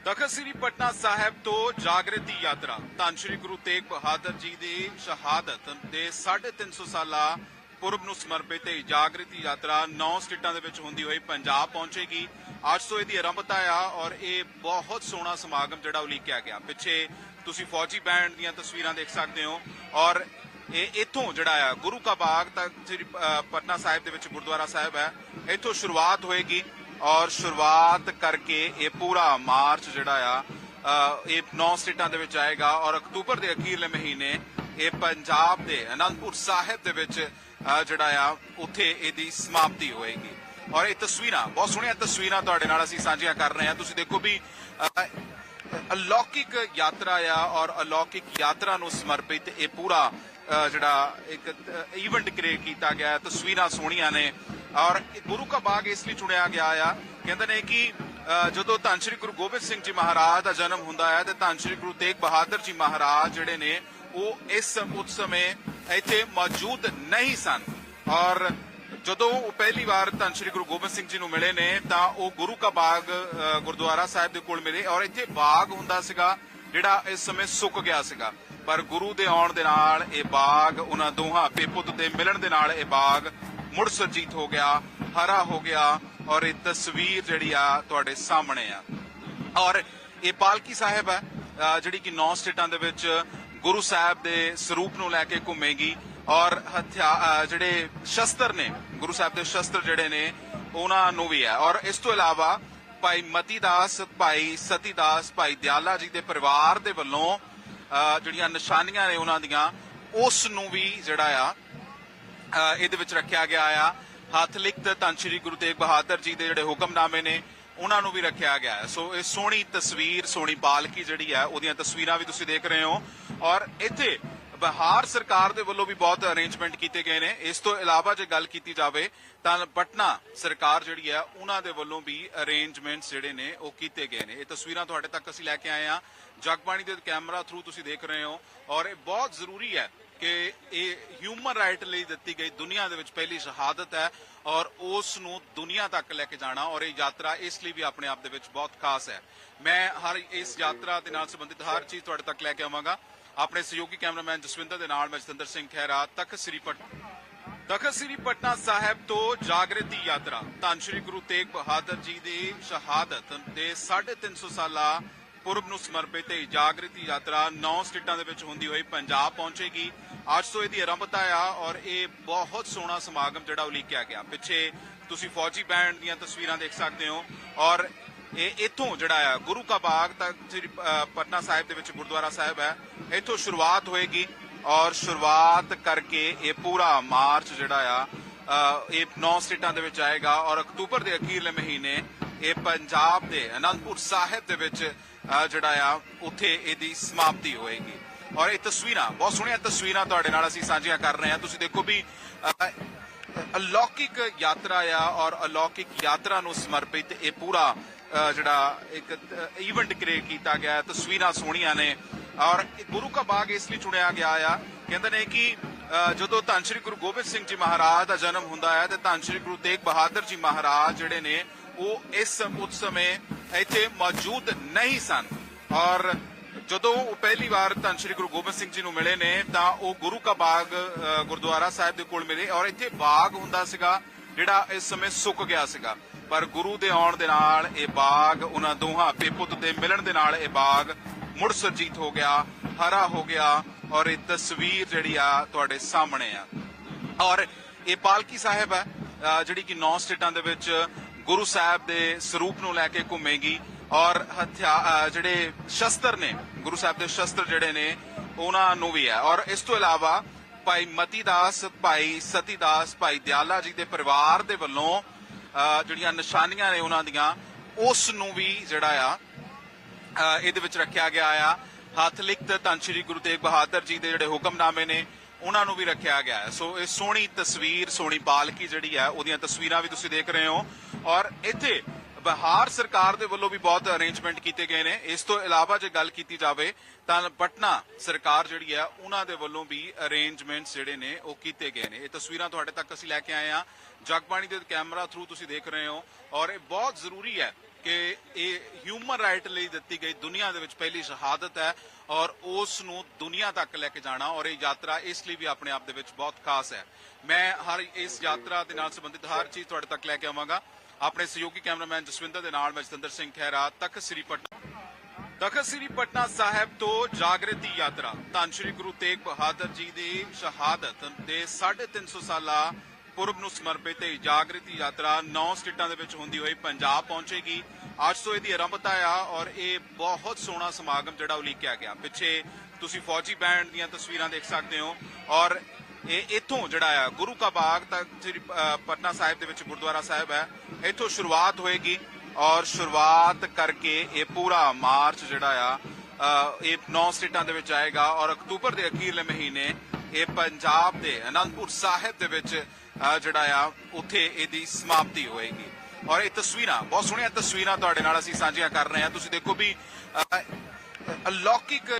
ਤਖਤ ਸ੍ਰੀ ਪਟਨਾ ਸਾਹਿਬ ਤੋਂ ਜਾਗਰਤੀ ਯਾਤਰਾ। ਧੰਨ ਸ਼੍ਰੀ ਗੁਰੂ ਤੇਗ ਬਹਾਦਰ ਜੀ ਦੀ ਸ਼ਹਾਦਤ ਦੇ 350 ਸਾਲਾ ਪੁਰਬ ਨੂੰ ਸਮਰਪਿਤ ਇਹ ਜਾਗਰਤੀ ਯਾਤਰਾ 9 ਸਟੇਟਾਂ ਦੇ ਵਿੱਚ ਹੁੰਦੀ ਹੋਈ ਪੰਜਾਬ ਪਹੁੰਚੇਗੀ। ਅੱਜ ਤੋਂ ਇਹਦੀ ਆਰੰਭਤਾ ਆ ਔਰ ਇਹ ਬਹੁਤ ਸੋਹਣਾ ਸਮਾਗਮ ਜਿਹੜਾ ਉਲੀਕਿਆ ਗਿਆ। ਪਿੱਛੇ ਤੁਸੀਂ ਫੌਜੀ ਬੈਂਡ ਦੀਆਂ ਤਸਵੀਰਾਂ ਦੇਖ ਸਕਦੇ ਹੋ ਔਰ ਇਹ ਇੱਥੋਂ ਜਿਹੜਾ ਆ ਗੁਰੂ ਕਾ ਬਾਗ ਤੱਕ ਸ੍ਰੀ ਪਟਨਾ ਸਾਹਿਬ ਦੇ ਵਿੱਚ ਗੁਰਦੁਆਰਾ ਸਾਹਿਬ ਹੈ। ਇੱਥੋਂ ਸ਼ੁਰੂਆਤ ਹੋਏਗੀ ਔਰ ਸ਼ੁਰੂਆਤ ਕਰਕੇ ਇਹ ਪੂਰਾ ਮਾਰਚ ਜਿਹੜਾ ਆ ਇਹ 9 ਸਟੇਟਾਂ ਦੇ ਵਿੱਚ ਆਏਗਾ ਔਰ ਅਕਤੂਬਰ ਦੇ ਅਖੀਰਲੇ ਮਹੀਨੇ ਇਹ ਪੰਜਾਬ ਦੇ ਅਨੰਦਪੁਰ ਸਾਹਿਬ ਦੇ ਵਿੱਚ ਜਿਹੜਾ ਆ ਉੱਥੇ ਇਹਦੀ ਸਮਾਪਤੀ ਹੋਏਗੀ। ਔਰ ਇਹ ਤਸਵੀਰਾਂ ਬਹੁਤ ਸੋਹਣੀਆਂ ਤਸਵੀਰਾਂ ਤੁਹਾਡੇ ਨਾਲ ਅਸੀਂ ਸਾਂਝੀਆਂ ਕਰ ਰਹੇ ਹਾਂ। ਤੁਸੀਂ ਦੇਖੋ ਵੀ ਅ, ਅਲੌਕਿਕ ਯਾਤਰਾ ਆ ਔਰ ਅਲੌਕਿਕ ਯਾਤਰਾ ਨੂੰ ਸਮਰਪਿਤ ਇਹ ਪੂਰਾ ਜਿਹੜਾ ਇੱਕ ਇਵੈਂਟ ਕ੍ਰੀਏਟ ਕੀਤਾ ਗਿਆ ਤਸਵੀਰਾਂ ਸੋਹਣੀਆਂ ਨੇ ਔਰ ਗੁਰੂ ਕਾ ਬਾਗ ਇਸ ਲਈ ਚੁਣਿਆ ਗਿਆ ਆ। ਕਹਿੰਦੇ ਨੇ ਕਿ ਜਦੋਂ ਧੰਨ ਸ਼੍ਰੀ ਗੁਰੂ ਗੋਬਿੰਦ ਸਿੰਘ ਜੀ ਮਹਾਰਾਜ ਦਾ ਜਨਮ ਹੁੰਦਾ ਹੈ, ਤੇ ਧੰਨ ਸ਼੍ਰੀ ਗੁਰੂ ਤੇਗ ਬਹਾਦਰ ਜੀ ਮਹਾਰਾਜ ਜਿਹੜੇ ਨੇ, ਉਹ ਇਸ, ਉਸ ਸਮੇਂ ਇੱਥੇ ਮੌਜੂਦ ਨਹੀਂ ਸਨ। ਔਰ ਜਦੋਂ ਉਹ ਪਹਿਲੀ ਵਾਰ ਧੰਨ ਸ਼੍ਰੀ ਗੁਰੂ ਗੋਬਿੰਦ ਸਿੰਘ ਜੀ ਨੂੰ ਮਿਲੇ ਨੇ, ਤਾਂ ਉਹ ਗੁਰੂ ਕਾ ਬਾਗ ਗੁਰਦੁਆਰਾ ਸਾਹਿਬ ਦੇ ਕੋਲ ਮਿਲੇ ਔਰ ਇੱਥੇ ਬਾਗ ਹੁੰਦਾ ਸੀਗਾ, ਜਿਹੜਾ ਇਸ ਸਮੇਂ ਸੁੱਕ ਗਿਆ ਸੀਗਾ। ਪਰ ਗੁਰੂ ਦੇ ਆਉਣ ਦੇ ਨਾਲ ਇਹ ਬਾਗ ਉਹਨਾਂ ਦੋਹਾਂ ਪੇਪੁੱਤ ਦੇ ਮਿਲਣ ਦੇ ਨਾਲ ਇਹ ਬਾਗ ਮੁੜ ਸੁਰਜੀਤ ਹੋ ਗਿਆ, ਹਰਾ ਹੋ ਗਿਆ ਔਰ ਇਹ ਤਸਵੀਰ ਜਿਹੜੀ ਆ ਤੁਹਾਡੇ ਸਾਹਮਣੇ ਆ। ਔਰ ਇਹ ਪਾਲਕੀ ਸਾਹਿਬ ਹੈ ਜਿਹੜੀ ਕਿ ਨੌ ਸਟੇਟਾਂ ਦੇ ਵਿੱਚ ਗੁਰੂ ਸਾਹਿਬ ਦੇ ਸਰੂਪ ਨੂੰ ਲੈ ਕੇ ਘੁੰਮੇਗੀ ਔਰ ਹਥਿਆਰ ਜਿਹੜੇ ਸ਼ਸਤਰ ਨੇ, ਗੁਰੂ ਸਾਹਿਬ ਦੇ ਸ਼ਸਤਰ ਜਿਹੜੇ ਨੇ, ਉਹਨਾਂ ਨੂੰ ਵੀ ਹੈ। ਔਰ ਇਸ ਤੋਂ ਇਲਾਵਾ ਭਾਈ ਮਤੀ ਦਾਸ ਭਾਈ ਸਤੀ ਦਾਸ ਭਾਈ ਦਿਆਲਾ ਜੀ ਦੇ ਪਰਿਵਾਰ ਦੇ ਵੱਲੋਂ ਜਿਹੜੀਆਂ ਨਿਸ਼ਾਨੀਆਂ ਨੇ ਉਹਨਾਂ ਦੀਆਂ, ਉਸ ਨੂੰ ਵੀ ਜਿਹੜਾ ਆ ਇਹਦੇ ਵਿੱਚ ਰੱਖਿਆ ਗਿਆ ਆ। ਹੱਥ ਲਿਖਤ ਧੰਨ ਸ਼੍ਰੀ ਗੁਰੂ ਤੇਗ ਬਹਾਦਰ ਜੀ ਦੇ ਜਿਹੜੇ ਹੁਕਮਨਾਮੇ ਨੇ, ਉਹਨਾਂ ਨੂੰ ਵੀ ਰੱਖਿਆ ਗਿਆ ਹੈ। ਸੋ ਇਹ ਸੋਹਣੀ ਤਸਵੀਰ, ਸੋਹਣੀ ਪਾਲਕੀ ਜਿਹੜੀ ਹੈ, ਉਹਦੀਆਂ ਤਸਵੀਰਾਂ ਵੀ ਤੁਸੀਂ ਦੇਖ ਰਹੇ ਹੋ। ਔਰ ਇੱਥੇ ਬਿਹਾਰ ਸਰਕਾਰ ਦੇ ਵੱਲੋਂ ਵੀ ਬਹੁਤ ਅਰੇਂਜਮੈਂਟ ਕੀਤੇ ਗਏ ਨੇ। ਇਸ ਤੋਂ ਇਲਾਵਾ ਜੇ ਗੱਲ ਕੀਤੀ ਜਾਵੇ, ਤਾਂ ਪਟਨਾ ਸਰਕਾਰ ਜਿਹੜੀ ਹੈ, ਉਹਨਾਂ ਦੇ ਵੱਲੋਂ ਵੀ ਅਰੇਂਜਮੈਂਟਸ ਜਿਹੜੇ ਨੇ, ਉਹ ਕੀਤੇ ਗਏ ਨੇ। ਇਹ ਤਸਵੀਰਾਂ ਤੁਹਾਡੇ ਤੱਕ ਅਸੀਂ ਲੈ ਕੇ ਆਏ ਆ ਜਗਬਾਣੀ ਦੇ ਕੈਮਰਾ ਥਰੂ ਤੁਸੀਂ ਦੇਖ ਰਹੇ ਹੋ ਔਰ ਇਹ ਬਹੁਤ ਜ਼ਰੂਰੀ ਹੈ ਕਿ ਇਹ ਹਿਊਮਨ ਰਾਈਟ ਲਈ ਦਿੱਤੀ ਗਈ ਦੁਨੀਆ ਦੇ ਵਿੱਚ ਪਹਿਲੀ ਸ਼ਹਾਦਤ ਹੈ ਔਰ ਉਸ ਨੂੰ ਦੁਨੀਆ ਤੱਕ ਲੈ ਕੇ ਜਾਣਾ ਔਰ ਇਹ ਯਾਤਰਾ ਇਸ ਲਈ ਵੀ ਆਪਣੇ ਆਪ ਦੇ ਵਿੱਚ ਬਹੁਤ ਖਾਸ ਹੈ। ਮੈਂ ਹਰ ਇਸ ਯਾਤਰਾ ਦੇ ਨਾਲ ਸੰਬੰਧਿਤ ਹਰ ਚੀਜ਼ ਤੁਹਾਡੇ ਤੱਕ ਲੈ ਕੇ ਆਵਾਂਗਾ। ਆਪਣੇ ਸਹਿਯੋਗੀ ਕੈਮਰਾਮੈਨ ਜਸਵਿੰਦਰ ਦੇ ਨਾਲ ਮੈਂ ਜਤਿੰਦਰ ਸਿੰਘ ਖਹਿਰਾ, ਤਖਤ ਸ੍ਰੀ ਪਟਨਾ ਤਖਤ ਸ੍ਰੀ ਪਟਨਾ ਸਾਹਿਬ ਤੋਂ ਜਾਗਰਤੀ ਯਾਤਰਾ। ਧੰਨ ਸ਼੍ਰੀ ਗੁਰੂ ਤੇਗ ਬਹਾਦਰ ਜੀ ਦੀ ਸ਼ਹਾਦਤ ਦੇ 350 ਸਾਲਾ ਪੁਰਬ ਨੂੰ ਸਮਰਪਿਤ ਇਹ ਜਾਗਰਤੀ ਯਾਤਰਾ 9 ਸਟੇਟਾਂ ਦੇ ਵਿੱਚ ਹੁੰਦੀ ਹੋਈ ਪੰਜਾਬ ਪਹੁੰਚੇਗੀ। ਅੱਜ ਤੋਂ ਇਹਦੀ ਆਰੰਭਤਾ ਆ ਔਰ ਇਹ ਬਹੁਤ ਸੋਹਣਾ ਸਮਾਗਮ ਜਿਹੜਾ ਉਲੀਕਿਆ ਗਿਆ। ਪਿੱਛੇ ਤੁਸੀਂ ਫੌਜੀ ਬੈਂਡ ਦੀਆਂ ਤਸਵੀਰਾਂ ਦੇਖ ਸਕਦੇ ਹੋ ਔਰ ਇਹ ਇੱਥੋਂ ਜਿਹੜਾ ਆ, ਗੁਰੂ ਕਾ ਬਾਗ ਤੱਕ ਪਟਨਾ ਸਾਹਿਬ ਦੇ ਵਿੱਚ ਗੁਰਦੁਆਰਾ ਸਾਹਿਬ ਹੈ। ਇੱਥੋਂ ਸ਼ੁਰੂਆਤ ਹੋਏਗੀ ਔਰ ਸ਼ੁਰੂਆਤ ਕਰਕੇ ਇਹ ਪੂਰਾ ਮਾਰਚ ਜਿਹੜਾ ਆ ਇਹ 9 ਸਟੇਟਾਂ ਦੇ ਵਿੱਚ ਆਏਗਾ ਔਰ ਅਕਤੂਬਰ ਦੇ ਅਖੀਰਲੇ ਮਹੀਨੇ ਇਹ ਪੰਜਾਬ ਦੇ ਅਨੰਦਪੁਰ ਸਾਹਿਬ ਦੇ ਵਿੱਚ ਜਿਹੜਾ ਆ ਉੱਥੇ ਇਹਦੀ ਸਮਾਪਤੀ ਹੋਏਗੀ। ਔਰ ਇਹ ਤਸਵੀਰਾਂ ਬਹੁਤ ਸੋਹਣੀਆਂ ਤਸਵੀਰਾਂ ਤੁਹਾਡੇ ਨਾਲ ਅਸੀਂ ਸਾਂਝੀਆਂ ਕਰ ਰਹੇ ਹਾਂ। ਤੁਸੀਂ ਦੇਖੋ ਵੀ ਅਲੌਕਿਕ ਯਾਤਰਾ ਆ ਔਰ ਅਲੌਕਿਕ ਯਾਤਰਾ ਨੂੰ ਸਮਰਪਿਤ ਇਹ ਪੂਰਾ ਜਿਹੜਾ ਇੱਕ ਇਵੈਂਟ ਕ੍ਰੀਏਟ ਕੀਤਾ ਗਿਆ ਹੈ। ਤਸਵੀਰਾਂ ਸੋਹਣੀਆਂ ਨੇ। ਔਰ ਗੁਰੂ ਕਾ ਬਾਗ ਇਸ ਲਈ ਚੁਣਿਆ ਗਿਆ ਆ। ਕਹਿੰਦੇ ਨੇ ਕਿ ਅ, ਜਦੋਂ ਧੰਨ ਸ਼੍ਰੀ ਗੁਰੂ ਗੋਬਿੰਦ ਸਿੰਘ ਜੀ ਮਹਾਰਾਜ ਦਾ ਜਨਮ ਹੁੰਦਾ ਹੈ ਤੇ ਧੰਨ ਸ਼੍ਰੀ ਗੁਰੂ ਤੇਗ ਬਹਾਦਰ ਜੀ ਮਹਾਰਾਜ ਜਿਹੜੇ ਨੇ ਉਹ ਇਸ ਉਸ ਸਮੇਂ ਇੱਥੇ ਮੌਜੂਦ ਨਹੀਂ ਸਨ ਔਰ ਜਦੋਂ ਉਹ ਪਹਿਲੀ ਵਾਰ ਧੰਨ ਸ਼੍ਰੀ ਗੁਰੂ ਗੋਬਿੰਦ ਸਿੰਘ ਜੀ ਨੂੰ ਮਿਲੇ ਨੇ ਤਾਂ ਉਹ ਗੁਰੂ ਕਾ ਬਾਗ ਗੁਰਦੁਆਰਾ ਸਾਹਿਬ ਦੇ ਕੋਲ ਮਿਲੇ ਔਰ ਇੱਥੇ ਬਾਗ ਹੁੰਦਾ ਸੀਗਾ ਜਿਹੜਾ ਇਸ ਸਮੇਂ ਸੁੱਕ ਗਿਆ ਸੀਗਾ ਪਰ ਗੁਰੂ ਦੇ ਆਉਣ ਦੇ ਨਾਲ ਇਹ ਬਾਗ ਉਹਨਾਂ ਦੋਹਾਂ ਪੇਪੁੱਤ ਦੇ ਮਿਲਣ ਦੇ ਨਾਲ ਇਹ ਬਾਗ ਮੁੜ ਸਰਜੀਤ ਹੋ ਗਿਆ ਹਰਾ ਹੋ ਗਿਆ ਔਰ ਇਹ ਤਸਵੀਰ ਜਿਹੜੀ ਆ ਤੁਹਾਡੇ ਸਾਹਮਣੇ ਆ ਔਰ ਇਹ ਪਾਲਕੀ ਸਾਹਿਬ ਹੈ ਜਿਹੜੀ ਕਿ ਨੌ ਸਟੇਟਾਂ ਦੇ ਵਿੱਚ ਗੁਰੂ ਸਾਹਿਬ ਦੇ ਸਰੂਪ ਨੂੰ ਲੈ ਕੇ ਘੁੰਮੇਗੀ ਔਰ ਹਥਿਆਰ ਜਿਹੜੇ ਸ਼ਸਤਰ ਨੇ, ਗੁਰੂ ਸਾਹਿਬ ਦੇ ਸ਼ਸਤਰ ਜਿਹੜੇ ਨੇ, ਉਹਨਾਂ ਨੂੰ ਵੀ ਹੈ। ਔਰ ਇਸ ਤੋਂ ਇਲਾਵਾ ਭਾਈ ਮਤੀ ਦਾਸ ਭਾਈ ਸਤੀ ਦਾਸ ਭਾਈ ਦਿਆਲਾ ਜੀ ਦੇ ਪਰਿਵਾਰ ਦੇ ਵੱਲੋਂ ਜਿਹੜੀਆਂ ਨਿਸ਼ਾਨੀਆਂ ਨੇ ਉਹਨਾਂ ਦੀਆਂ, ਉਸ ਨੂੰ ਵੀ ਜਿਹੜਾ ਆ ਇਹਦੇ ਵਿੱਚ ਰੱਖਿਆ ਗਿਆ ਆ। ਹੱਥ ਲਿਖਤ ਧੰਨ ਸ਼੍ਰੀ ਗੁਰੂ ਤੇਗ ਬਹਾਦਰ ਜੀ ਦੇ ਜਿਹੜੇ ਹੁਕਮਨਾਮੇ ਨੇ ਉਹਨਾਂ ਨੂੰ ਵੀ ਰੱਖਿਆ ਗਿਆ ਹੈ। ਸੋ ਇਹ ਸੋਹਣੀ ਤਸਵੀਰ, ਸੋਹਣੀ ਪਾਲਕੀ ਜਿਹੜੀ ਹੈ, ਉਹਦੀਆਂ ਤਸਵੀਰਾਂ ਵੀ ਤੁਸੀਂ ਦੇਖ ਰਹੇ ਹੋ। ਔਰ ਇੱਥੇ ਬਿਹਾਰ ਸਰਕਾਰ ਦੇ ਵੱਲੋਂ ਵੀ ਬਹੁਤ ਅਰੇਂਜਮੈਂਟ ਕੀਤੇ ਗਏ ਨੇ। ਇਸ ਤੋਂ ਇਲਾਵਾ ਜੇ ਗੱਲ ਕੀਤੀ ਜਾਵੇ, ਤਾਂ ਪਟਨਾ ਸਰਕਾਰ ਜਿਹੜੀ ਹੈ, ਉਹਨਾਂ ਦੇ ਵੱਲੋਂ ਵੀ ਅਰੇਂਜਮੈਂਟਸ ਜਿਹੜੇ ਨੇ, ਉਹ ਕੀਤੇ ਗਏ ਨੇ। ਇਹ ਤਸਵੀਰਾਂ ਤੁਹਾਡੇ ਤੱਕ ਅਸੀਂ ਲੈ ਕੇ ਆਏ ਆ ਜਗਬਾਣੀ ਦੇ ਕੈਮਰਾ ਥਰੂ ਤੁਸੀਂ ਦੇਖ ਰਹੇ ਹੋ। ਔਰ ਇਹ ਬਹੁਤ ਜ਼ਰੂਰੀ ਹੈ ਕਿ ਇਹ ਹਿਊਮਨ ਰਾਈਟ ਲਈ ਦਿੱਤੀ ਗਈ ਦੁਨੀਆ ਦੇ ਵਿੱਚ ਪਹਿਲੀ ਸ਼ਹਾਦਤ ਹੈ ਔਰ ਉਸ ਨੂੰ ਦੁਨੀਆ ਤੱਕ ਲੈ ਕੇ ਜਾਣਾ ਔਰ ਇਹ ਯਾਤਰਾ ਇਸ ਲਈ ਵੀ ਆਪਣੇ ਆਪ ਦੇ ਵਿੱਚ ਬਹੁਤ ਖਾਸ ਹੈ। ਮੈਂ ਹਰ ਇਸ ਯਾਤਰਾ ਦੇ ਨਾਲ ਸੰਬੰਧਿਤ ਹਰ ਚੀਜ਼ ਤੁਹਾਡੇ ਤੱਕ ਲੈ ਕੇ ਆਵਾਂਗਾ। ਆਪਣੇ ਸਹਿਯੋਗੀ ਕੈਮਰਾਮੈਨ ਜਸਵਿੰਦਰ ਦੇ ਨਾਲ ਮੈਂ ਜਤਿੰਦਰ ਸਿੰਘ ਖਹਿਰਾ, ਤਖਤ ਸ੍ਰੀ ਪਟਨਾ ਤਖਤ ਸ੍ਰੀ ਪਟਨਾ ਸਾਹਿਬ ਤੋਂ ਜਾਗਰਤੀ ਯਾਤਰਾ। ਧੰਨ ਸ਼੍ਰੀ ਗੁਰੂ ਤੇਗ ਬਹਾਦਰ ਜੀ ਦੀ ਸ਼ਹਾਦਤ ਦੇ 350 ਸਾਲਾ ਪੁਰਬ ਨੂੰ ਸਮਰਪਿਤ ਇਹ ਜਾਗ੍ਰਿਤੀ ਯਾਤਰਾ 9 ਸਟੇਟਾਂ ਦੇ ਵਿੱਚ ਹੁੰਦੀ ਹੋਈ ਪੰਜਾਬ ਪਹੁੰਚੇਗੀ। ਅੱਜ ਤੋਂ ਇਹਦੀ ਆਰੰਭਤਾ ਆ ਔਰ ਇਹ ਬਹੁਤ ਸੋਹਣਾ ਸਮਾਗਮ ਜਿਹੜਾ ਉਲੀਕਿਆ ਗਿਆ। ਪਿੱਛੇ ਤੁਸੀਂ ਫੌਜੀ ਬੈਂਡ ਦੀਆਂ ਤਸਵੀਰਾਂ ਦੇਖ ਸਕਦੇ ਹੋ ਔਰ ਇਹ ਇੱਥੋਂ ਜਿਹੜਾ ਆ, ਗੁਰੂ ਕਾ ਬਾਗ ਤੱਕ ਸ੍ਰੀ ਪਟਨਾ ਸਾਹਿਬ ਦੇ ਵਿੱਚ ਗੁਰਦੁਆਰਾ ਸਾਹਿਬ ਹੈ, ਇੱਥੋਂ ਸ਼ੁਰੂਆਤ ਹੋਏਗੀ ਔਰ ਸ਼ੁਰੂਆਤ ਕਰਕੇ ਇਹ ਪੂਰਾ ਮਾਰਚ ਜਿਹੜਾ ਆ ਇਹ 9 ਸਟੇਟਾਂ ਦੇ ਵਿੱਚ ਆਏਗਾ ਔਰ ਅਕਤੂਬਰ ਦੇ ਅਖੀਰਲੇ ਮਹੀਨੇ ਇਹ ਪੰਜਾਬ ਦੇ ਅਨੰਦਪੁਰ ਸਾਹਿਬ ਦੇ ਵਿੱਚ ਜਿਹੜਾ ਆ ਉੱਥੇ ਇਹਦੀ ਸਮਾਪਤੀ ਹੋਏਗੀ। ਔਰ ਇਹ ਤਸਵੀਰਾਂ ਬਹੁਤ ਸੋਹਣੀਆਂ ਤਸਵੀਰਾਂ ਤੁਹਾਡੇ ਨਾਲ ਅਸੀਂ ਸਾਂਝੀਆਂ ਕਰ ਰਹੇ ਹਾਂ। ਤੁਸੀਂ ਦੇਖੋ ਵੀ ਅ, ਅਲੌਕਿਕ